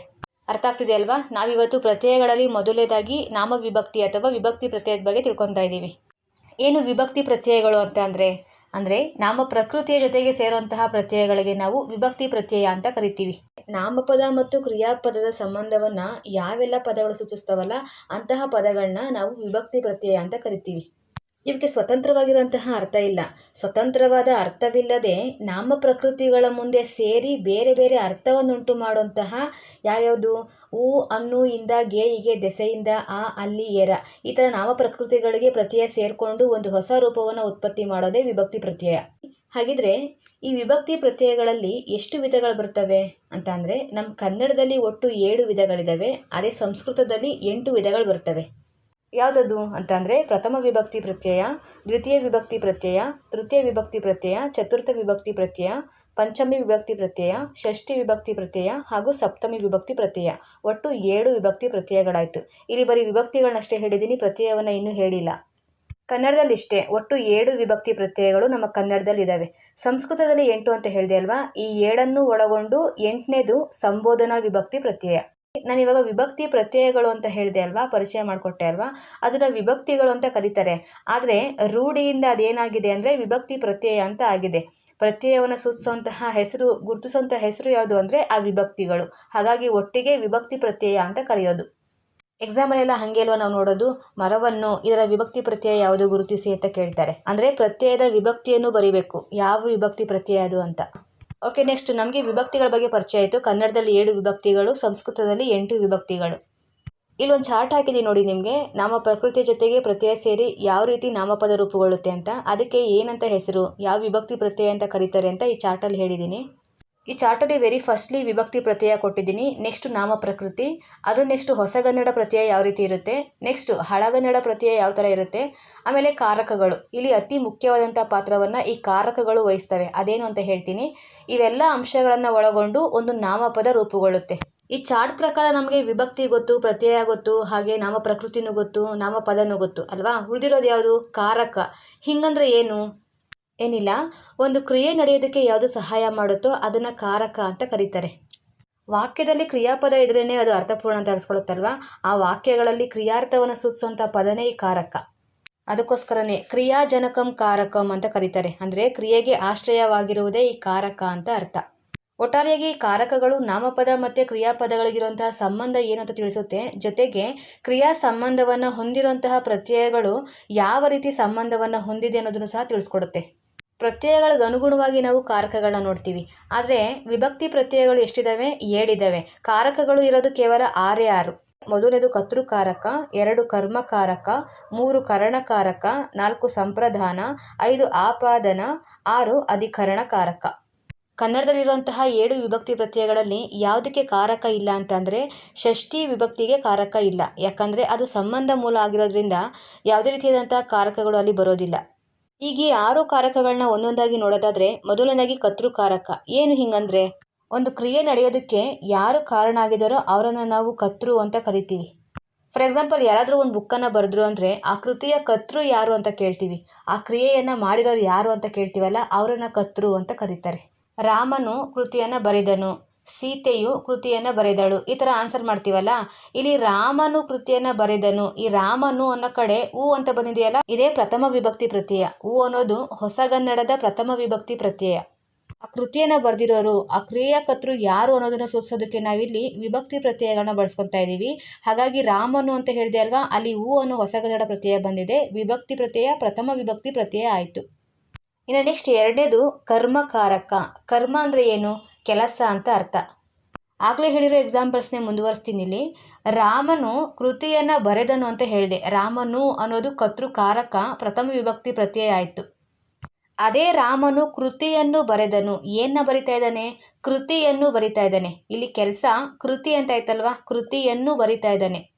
ಅರ್ಥ ಆಗ್ತಿದೆ ಅಲ್ವಾ ನಾವಿವತ್ತು ಪ್ರತ್ಯಯಗಳಲ್ಲಿ ಮೊದಲನೇದಾಗಿ ನಾಮ ವಿಭಕ್ತಿ ಅಥವಾ ವಿಭಕ್ತಿ ಪ್ರತ್ಯಯದ ಬಗ್ಗೆ ತಿಳ್ಕೊತಾ ಇದ್ದೀವಿ. ಏನು ವಿಭಕ್ತಿ ಪ್ರತ್ಯಯಗಳು ಅಂತ ಅಂದರೆ? ಅಂದರೆ ನಾಮ ಪ್ರಕೃತಿಯ ಜೊತೆಗೆ ಸೇರುವಂತಹ ಪ್ರತ್ಯಯಗಳಿಗೆ ನಾವು ವಿಭಕ್ತಿ ಪ್ರತ್ಯಯ ಅಂತ ಕರಿತೀವಿ. ನಾಮಪದ ಮತ್ತು ಕ್ರಿಯಾಪದದ ಸಂಬಂಧವನ್ನು ಯಾವೆಲ್ಲ ಪದಗಳು ಸೂಚಿಸ್ತಾವಲ್ಲ ಅಂತಹ ಪದಗಳನ್ನ ನಾವು ವಿಭಕ್ತಿ ಪ್ರತ್ಯಯ ಅಂತ ಕರಿತೀವಿ. ಇವಕ್ಕೆ ಸ್ವತಂತ್ರವಾಗಿರುವಂತಹ ಅರ್ಥ ಇಲ್ಲ. ಸ್ವತಂತ್ರವಾದ ಅರ್ಥವಿಲ್ಲದೆ ನಾಮ ಪ್ರಕೃತಿಗಳ ಮುಂದೆ ಸೇರಿ ಬೇರೆ ಬೇರೆ ಅರ್ಥವನ್ನುಂಟು ಮಾಡುವಂತಹ ಯಾವ್ಯಾವುದು? ಊ, ಅನ್ನು, ಇಂದ, ಗೆ ದೆಸೆಯಿಂದ, ಆ, ಅಲ್ಲಿ, ಎರ ಈ ಥರ ನಾಮ ಪ್ರಕೃತಿಗಳಿಗೆ ಪ್ರತ್ಯಯ ಸೇರಿಕೊಂಡು ಒಂದು ಹೊಸ ರೂಪವನ್ನು ಉತ್ಪತ್ತಿ ಮಾಡೋದೇ ವಿಭಕ್ತಿ ಪ್ರತ್ಯಯ. ಹಾಗಿದ್ರೆ ಈ ವಿಭಕ್ತಿ ಪ್ರತ್ಯಯಗಳಲ್ಲಿ ಎಷ್ಟು ವಿಧಗಳು ಬರ್ತವೆ ಅಂತ ಅಂದರೆ ನಮ್ಮ ಕನ್ನಡದಲ್ಲಿ ಒಟ್ಟು ಏಳು ವಿಧಗಳಿದ್ದಾವೆ ಅದೇ ಸಂಸ್ಕೃತದಲ್ಲಿ ಎಂಟು ವಿಧಗಳು ಬರ್ತವೆ. ಯಾವುದದು ಅಂತಂದರೆ ಪ್ರಥಮ ವಿಭಕ್ತಿ ಪ್ರತ್ಯಯ, ದ್ವಿತೀಯ ವಿಭಕ್ತಿ ಪ್ರತ್ಯಯ, ತೃತೀಯ ವಿಭಕ್ತಿ ಪ್ರತ್ಯಯ, ಚತುರ್ಥ ವಿಭಕ್ತಿ ಪ್ರತ್ಯಯ, ಪಂಚಮಿ ವಿಭಕ್ತಿ ಪ್ರತ್ಯಯ, ಷಷ್ಠಿ ವಿಭಕ್ತಿ ಪ್ರತ್ಯಯ ಹಾಗೂ ಸಪ್ತಮಿ ವಿಭಕ್ತಿ ಪ್ರತ್ಯಯ. ಒಟ್ಟು ಏಳು ವಿಭಕ್ತಿ ಪ್ರತ್ಯಯಗಳಾಯಿತು. ಇಲ್ಲಿ ಬರೀ ವಿಭಕ್ತಿಗಳನ್ನಷ್ಟೇ ಹೇಳಿದ್ದೀನಿ, ಪ್ರತ್ಯಯವನ್ನು ಇನ್ನೂ ಹೇಳಿಲ್ಲ. ಕನ್ನಡದಲ್ಲಿ ಇಷ್ಟೇ, ಒಟ್ಟು ಏಳು ವಿಭಕ್ತಿ ಪ್ರತ್ಯಯಗಳು ನಮ್ಮ ಕನ್ನಡದಲ್ಲಿ ಇದ್ದಾವೆ ಸಂಸ್ಕೃತದಲ್ಲಿ ಎಂಟು ಅಂತ ಹೇಳಿದೆ ಅಲ್ವಾ? ಈ ಏಳನ್ನು ಒಳಗೊಂಡು ಎಂಟನೇದು ಸಂಬೋಧನಾ ವಿಭಕ್ತಿ ಪ್ರತ್ಯಯ. ನಾನು ಇವಾಗ ವಿಭಕ್ತಿ ಪ್ರತ್ಯಯಗಳು ಅಂತ ಹೇಳಿದೆ ಅಲ್ವಾ? ಪರಿಚಯ ಮಾಡಿಕೊಟ್ಟೆ ಅಲ್ವಾ? ಅದನ್ನು ವಿಭಕ್ತಿಗಳು ಅಂತ ಕರೀತಾರೆ. ಆದರೆ ರೂಢಿಯಿಂದ ಅದೇನಾಗಿದೆ ಅಂದರೆ ವಿಭಕ್ತಿ ಪ್ರತ್ಯಯ ಅಂತ ಆಗಿದೆ. ಪ್ರತ್ಯಯವನ್ನು ಸೂಚಿಸುವಂತಹ ಹೆಸರು ಗುರುತಿಸುವಂಥ ಹೆಸರು ಯಾವುದು ಅಂದರೆ ಆ ವಿಭಕ್ತಿಗಳು ಹಾಗಾಗಿ ಒಟ್ಟಿಗೆ ವಿಭಕ್ತಿ ಪ್ರತ್ಯಯ ಅಂತ ಕರೆಯೋದು. ಎಕ್ಸಾಮಲ್ಲೆಲ್ಲ ಹಾಗೆ ಅಲ್ವಾ ನಾವು ನೋಡೋದು? ಮರವನ್ನು, ಇದರ ವಿಭಕ್ತಿ ಪ್ರತ್ಯಯ ಯಾವುದು ಗುರುತಿಸಿ ಅಂತ ಕೇಳ್ತಾರೆ. ಅಂದರೆ ಪ್ರತ್ಯಯದ ವಿಭಕ್ತಿಯನ್ನು ಬರೀಬೇಕು. ಯಾವ ವಿಭಕ್ತಿ ಪ್ರತ್ಯಯ ಅದು ಅಂತ. ಓಕೆ ನೆಕ್ಸ್ಟ್ ನಮಗೆ ವಿಭಕ್ತಿಗಳ ಬಗ್ಗೆ ಪರಿಚಯ ಆಯಿತು. ಕನ್ನಡದಲ್ಲಿ ಏಳು ವಿಭಕ್ತಿಗಳು, ಸಂಸ್ಕೃತದಲ್ಲಿ ಎಂಟು ವಿಭಕ್ತಿಗಳು. ಇಲ್ಲೊಂದು ಚಾರ್ಟ್ ಹಾಕಿದ್ದೀನಿ ನೋಡಿ ನಿಮಗೆ. ನಾಮ ಪ್ರಕೃತಿಯ ಜೊತೆಗೆ ಪ್ರತ್ಯಯ ಸೇರಿ ಯಾವ ರೀತಿ ನಾಮಪದ ರೂಪುಗೊಳ್ಳುತ್ತೆ ಅಂತ. ಅದಕ್ಕೆ ಏನಂತ ಹೆಸರು, ಯಾವ ವಿಭಕ್ತಿ ಪ್ರತ್ಯಯ ಅಂತ ಕರೀತಾರೆ ಅಂತ ಈ ಚಾರ್ಟಲ್ಲಿ ಹೇಳಿದ್ದೀನಿ ಈ ಚಾರ್ಟಲ್ಲಿ ವೆರಿ ಫಸ್ಟ್ಲಿ ವಿಭಕ್ತಿ ಪ್ರತ್ಯಯ ಕೊಟ್ಟಿದ್ದೀನಿ ನೆಕ್ಸ್ಟ್ ನಾಮ ಪ್ರಕೃತಿ, ಅದು ನೆಕ್ಸ್ಟ್ ಹೊಸಗನ್ನಡ ಪ್ರತ್ಯಯ ಯಾವ ರೀತಿ ಇರುತ್ತೆ ನೆಕ್ಸ್ಟ್ ಹಳಗನ್ನಡ ಪ್ರತ್ಯಯ ಯಾವ ಥರ ಇರುತ್ತೆ, ಆಮೇಲೆ ಕಾರಕಗಳು, ಇಲ್ಲಿ ಅತಿ ಮುಖ್ಯವಾದಂಥ ಪಾತ್ರವನ್ನು ಈ ಕಾರಕಗಳು ವಹಿಸ್ತವೆ, ಅದೇನು ಅಂತ ಹೇಳ್ತೀನಿ, ಇವೆಲ್ಲ ಅಂಶಗಳನ್ನು ಒಳಗೊಂಡು ಒಂದು ನಾಮಪದ ರೂಪುಗೊಳ್ಳುತ್ತೆ. ಈ ಚಾರ್ಟ್ ಪ್ರಕಾರ ನಮಗೆ ವಿಭಕ್ತಿ ಗೊತ್ತು, ಪ್ರತ್ಯಯ ಗೊತ್ತು, ಹಾಗೆ ನಾಮ ಪ್ರಕೃತಿನೂ ಗೊತ್ತು ನಾಮಪದನೂ ಗೊತ್ತು, ಅಲ್ವಾ? ಉಳಿದಿರೋದು ಯಾವುದು? ಕಾರಕ. ಹಿಂಗಂದ್ರೆ ಏನು? ಏನಿಲ್ಲ, ಒಂದು ಕ್ರಿಯೆ ನಡೆಯೋದಕ್ಕೆ ಯಾವುದು ಸಹಾಯ ಮಾಡುತ್ತೋ ಅದನ್ನು ಕಾರಕ ಅಂತ ಕರೀತಾರೆ. ವಾಕ್ಯದಲ್ಲಿ ಕ್ರಿಯಾಪದ ಇದ್ರೇ ಅದು ಅರ್ಥಪೂರ್ಣ ಅಂತ ಅನಿಸ್ಕೊಳ್ಳುತ್ತಲ್ವ? ಆ ವಾಕ್ಯಗಳಲ್ಲಿ ಕ್ರಿಯಾರ್ಥವನ್ನು ಸೂಚಿಸುವಂಥ ಪದನೇ ಈ ಕಾರಕ. ಅದಕ್ಕೋಸ್ಕರನೇ ಕ್ರಿಯಾಜನಕಂ ಕಾರಕಂ ಅಂತ ಕರೀತಾರೆ. ಅಂದರೆ ಕ್ರಿಯೆಗೆ ಆಶ್ರಯವಾಗಿರುವುದೇ ಈ ಕಾರಕ ಅಂತ ಅರ್ಥ. ಒಟ್ಟಾರೆಯಾಗಿ ಕಾರಕಗಳು ನಾಮಪದ ಮತ್ತು ಕ್ರಿಯಾಪದಗಳಿಗಿರುವಂತಹ ಸಂಬಂಧ ಏನು ಅಂತ ತಿಳಿಸುತ್ತೆ? ಜೊತೆಗೆ ಕ್ರಿಯಾ ಸಂಬಂಧವನ್ನು ಹೊಂದಿರುವಂತಹ ಪ್ರತ್ಯಯಗಳು ಯಾವ ರೀತಿ ಸಂಬಂಧವನ್ನು ಹೊಂದಿದೆ ಅನ್ನೋದನ್ನು ಸಹ ತಿಳಿಸ್ಕೊಡುತ್ತೆ. ಪ್ರತ್ಯಯಗಳಿಗೆ ಅನುಗುಣವಾಗಿ ನಾವು ಕಾರಕಗಳನ್ನ ನೋಡ್ತೀವಿ. ಆದರೆ ವಿಭಕ್ತಿ ಪ್ರತ್ಯಯಗಳು ಎಷ್ಟಿದ್ದಾವೆ ಏಳಿದ್ದಾವೆ ಕಾರಕಗಳು ಇರೋದು ಕೇವಲ ಆರೇ ಆರು. ಮೊದಲನೇದು ಕರ್ತೃಕಾರಕ ಎರಡು ಕರ್ಮಕಾರಕ ಮೂರು ಕರಣಕಾರಕ ನಾಲ್ಕು ಸಂಪ್ರದಾನ ಐದು ಆಪಾದನ, ಆರು ಅಧಿಕರಣಕಾರಕ ಕನ್ನಡದಲ್ಲಿರುವಂತಹ ಏಳು ವಿಭಕ್ತಿ ಪ್ರತ್ಯಯಗಳಲ್ಲಿ ಯಾವುದಕ್ಕೆ ಕಾರಕ ಇಲ್ಲ ಅಂತಂದರೆ ಷಷ್ಠಿ ವಿಭಕ್ತಿಗೆ ಕಾರಕ ಇಲ್ಲ. ಯಾಕಂದರೆ ಅದು ಸಂಬಂಧ ಮೂಲ ಆಗಿರೋದ್ರಿಂದ ಯಾವುದೇ ರೀತಿಯಾದಂತಹ ಕಾರಕಗಳು ಅಲ್ಲಿ ಬರೋದಿಲ್ಲ. ಈಗ ಈ ಆರು ಕಾರಕಗಳನ್ನ ಒಂದೊಂದಾಗಿ ನೋಡೋದಾದ್ರೆ ಮೊದಲನೇದಾಗಿ ಕರ್ತೃಕಾರಕ ಏನು ಹಿಂಗಂದ್ರೆ, ಒಂದು ಕ್ರಿಯೆ ನಡೆಯೋದಕ್ಕೆ ಯಾರು ಕಾರಣ ಆಗಿದಾರೋ ಅವರನ್ನು ನಾವು ಕರ್ತೃ ಅಂತ ಕರಿತೀವಿ. ಫಾರ್ ಎಕ್ಸಾಂಪಲ್ ಯಾರಾದರೂ ಒಂದು ಬುಕ್ಕನ್ನು ಬರೆದ್ರು ಅಂದರೆ ಆ ಕೃತಿಯ ಕರ್ತೃ ಯಾರು ಅಂತ ಕೇಳ್ತೀವಿ. ಆ ಕ್ರಿಯೆಯನ್ನು ಮಾಡಿರೋರು ಯಾರು ಅಂತ ಕೇಳ್ತೀವಲ್ಲ, ಅವರನ್ನು ಕತ್ರು ಅಂತ ಕರೀತಾರೆ. ರಾಮನು ಕೃತಿಯನ್ನು ಬರೆದನು. ಸೀತೆಯು ಕೃತಿಯನ್ನು ಬರೆದಳು. ಈ ಥರ ಆನ್ಸರ್ ಮಾಡ್ತೀವಲ್ಲ? ಇಲ್ಲಿ ರಾಮನು ಕೃತಿಯನ್ನು ಬರೆದನು. ಈ ರಾಮನು ಅನ್ನೋ ಕಡೆ ಹೂ ಅಂತ ಬಂದಿದೆಯಲ್ಲ? ಇದೇ ಪ್ರಥಮ ವಿಭಕ್ತಿ ಪ್ರತ್ಯಯ. ಹೂ ಅನ್ನೋದು ಹೊಸಗನ್ನಡದ ಪ್ರಥಮ ವಿಭಕ್ತಿ ಪ್ರತ್ಯಯ. ಆ ಕೃತಿಯನ್ನು ಬರೆದಿರೋರು, ಆ ಕ್ರಿಯಾಕರ್ತರು ಯಾರು ಅನ್ನೋದನ್ನು ಸೂಚಿಸೋದಕ್ಕೆ ನಾವಿಲ್ಲಿ ವಿಭಕ್ತಿ ಪ್ರತ್ಯಯಗಳನ್ನ ಬಳಸ್ಕೊತಾ ಇದ್ದೀವಿ ಹಾಗಾಗಿ ರಾಮನು ಅಂತ ಹೇಳಿದೆ ಅಲ್ವಾ? ಅಲ್ಲಿ ಹೂ ಅನ್ನೋ ಹೊಸಗನ್ನಡ ಪ್ರತ್ಯಯ ಬಂದಿದೆ. ವಿಭಕ್ತಿ ಪ್ರತ್ಯಯ, ಪ್ರಥಮ ವಿಭಕ್ತಿ ಪ್ರತ್ಯಯ ಆಯಿತು. ಇನ್ನು ನೆಕ್ಸ್ಟ್ ಎರಡನೇದು ಕರ್ಮಕಾರಕ. ಕರ್ಮ ಅಂದರೆ ಏನು? ಕೆಲಸ ಅಂತ ಅರ್ಥ. ಆಗಲೇ ಹೇಳಿರೋ ಎಕ್ಸಾಂಪಲ್ಸ್ನೇ ಮುಂದುವರಿಸ್ತೀನಿ ಇಲ್ಲಿ. ರಾಮನು ಕೃತಿಯನ್ನು ಬರೆದನು ಅಂತ ಹೇಳಿದೆ. ರಾಮನು ಅನ್ನೋದು ಕರ್ತೃಕಾರಕ ಪ್ರಥಮ ವಿಭಕ್ತಿ ಪ್ರತ್ಯಯ ಆಯಿತು. ಅದೇ ರಾಮನು ಕೃತಿಯನ್ನು ಬರೆದನು. ಏನ ಬರಿತಾ ಇದ್ದಾನೆ? ಕೃತಿಯನ್ನು ಬರಿತಾ ಇದ್ದಾನೆ. ಇಲ್ಲಿ ಕೆಲಸ ಕೃತಿ ಅಂತ ಆಯ್ತಲ್ವಾ? ಕೃತಿಯನ್ನು ಬರಿತಾ ಇದ್ದಾನೆ.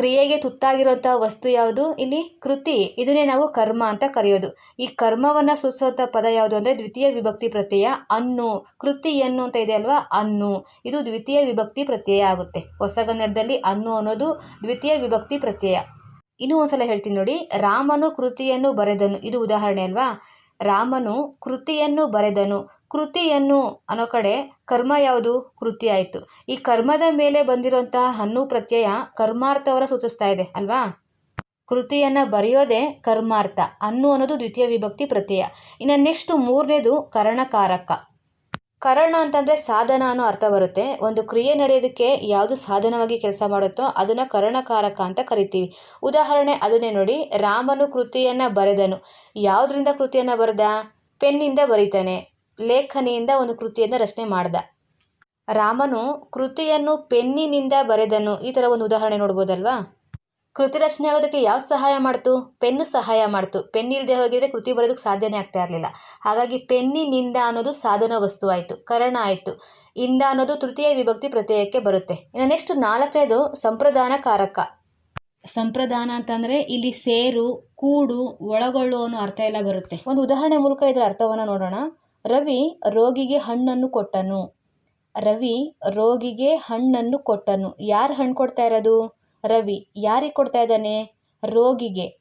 ಕ್ರಿಯೆಗೆ ತುತ್ತಾಗಿರುವಂತಹ ವಸ್ತು ಯಾವುದು? ಇಲ್ಲಿ ಕೃತಿ. ಇದನ್ನೇ ನಾವು ಕರ್ಮ ಅಂತ ಕರೆಯೋದು. ಈ ಕರ್ಮವನ್ನ ಸೂಚಿಸುವಂಥ ಪದ ಯಾವುದು ಅಂದರೆ ದ್ವಿತೀಯ ವಿಭಕ್ತಿ ಪ್ರತ್ಯಯ, ಅನ್ನು. ಕೃತಿ ಎನ್ನು ಅಂತ ಇದೆ ಅಲ್ವಾ? ಅನ್ನು. ಇದು ದ್ವಿತೀಯ ವಿಭಕ್ತಿ ಪ್ರತ್ಯಯ ಆಗುತ್ತೆ. ಹೊಸಗನ್ನಡದಲ್ಲಿ ಅನ್ನು ಅನ್ನೋದು ದ್ವಿತೀಯ ವಿಭಕ್ತಿ ಪ್ರತ್ಯಯ. ಇನ್ನೂ ಒಂದ್ಸಲ ಹೇಳ್ತೀನಿ ನೋಡಿ. ರಾಮನು ಕೃತಿಯನ್ನು ಬರೆದನು. ಇದು ಉದಾಹರಣೆ ಅಲ್ವಾ? ರಾಮನು ಕೃತಿಯನ್ನು ಬರೆದನು. ಕೃತಿಯನ್ನು ಅನ್ನೋ ಕಡೆ ಕರ್ಮ ಯಾವುದು? ಕೃತಿ ಆಯಿತು. ಈ ಕರ್ಮದ ಮೇಲೆ ಬಂದಿರುವಂತಹ ಹನ್ನು ಪ್ರತ್ಯಯ ಕರ್ಮಾರ್ಥವರ ಸೂಚಿಸ್ತಾ ಇದೆ, ಅಲ್ವಾ? ಕೃತಿಯನ್ನು ಬರೆಯೋದೇ ಕರ್ಮಾರ್ಥ. ಅನ್ನು ಅನ್ನೋದು ದ್ವಿತೀಯ ವಿಭಕ್ತಿ ಪ್ರತ್ಯಯ. ಇನ್ನು ನೆಕ್ಸ್ಟ್ ಮೂರನೇದು ಕರಣಕಾರಕ. ಕರಣ ಅಂತಂದರೆ ಸಾಧನ ಅನ್ನೋ ಅರ್ಥ ಬರುತ್ತೆ. ಒಂದು ಕ್ರಿಯೆ ನಡೆಯೋದಕ್ಕೆ ಯಾವುದು ಸಾಧನವಾಗಿ ಕೆಲಸ ಮಾಡುತ್ತೋ ಅದನ್ನು ಕರಣಕಾರಕ ಅಂತ ಕರಿತೀವಿ. ಉದಾಹರಣೆ ಅದನ್ನೇ ನೋಡಿ. ರಾಮನು ಕೃತಿಯನ್ನು ಬರೆದನು. ಯಾವುದರಿಂದ ಕೃತಿಯನ್ನು ಬರೆದ? ಪೆನ್ನಿಂದ ಬರೀತಾನೆ. ಲೇಖನಿಯಿಂದ ಒಂದು ಕೃತಿಯನ್ನು ರಚನೆ ಮಾಡ್ದ. ರಾಮನು ಕೃತಿಯನ್ನು ಪೆನ್ನಿನಿಂದ ಬರೆದನು. ಈ ಥರ ಒಂದು ಉದಾಹರಣೆ ನೋಡ್ಬೋದಲ್ವಾ? ಕೃತಿ ರಚನೆ ಆಗೋದಕ್ಕೆ ಯಾವ್ದು ಸಹಾಯ ಮಾಡ್ತು? ಪೆನ್ನು ಸಹಾಯ ಮಾಡ್ತು. ಪೆನ್ ಇಲ್ಲದೆ ಹೋಗಿದ್ರೆ ಕೃತಿ ಬರೋದಕ್ಕೆ ಸಾಧ್ಯನೇ ಆಗ್ತಾ ಇರಲಿಲ್ಲ. ಹಾಗಾಗಿ ಪೆನ್ನಿನಿಂದ ಅನ್ನೋದು ಸಾಧನ ವಸ್ತು ಆಯಿತು ಕರಣ ಆಯಿತು. ಇಂದ ಅನ್ನೋದು ತೃತೀಯ ವಿಭಕ್ತಿ ಪ್ರತ್ಯಯಕ್ಕೆ ಬರುತ್ತೆ. ಇನ್ನು ನೆಕ್ಸ್ಟ್ ನಾಲ್ಕನೇದು ಸಂಪ್ರದಾನ ಕಾರಕ ಸಂಪ್ರದಾನ ಅಂತಂದರೆ ಇಲ್ಲಿ ಸೇರು, ಕೂಡು, ಒಳಗೊಳ್ಳು ಅನ್ನೋ ಅರ್ಥ ಎಲ್ಲ ಬರುತ್ತೆ. ಒಂದು ಉದಾಹರಣೆ ಮೂಲಕ ಇದರ ಅರ್ಥವನ್ನು ನೋಡೋಣ. ರವಿ ರೋಗಿಗೆ ಹಣ್ಣನ್ನು ಕೊಟ್ಟನು. ರವಿ ರೋಗಿಗೆ ಹಣ್ಣನ್ನು ಕೊಟ್ಟನು. ಯಾರು ಹಣ್ಣು ಕೊಡ್ತಾ ಇರೋದು? ರವಿ, ಯಾರಿಗೆ ಕೊಡ್ತಾ ಇದ್ದಾನೆ? ರೋಗಿಗೆ.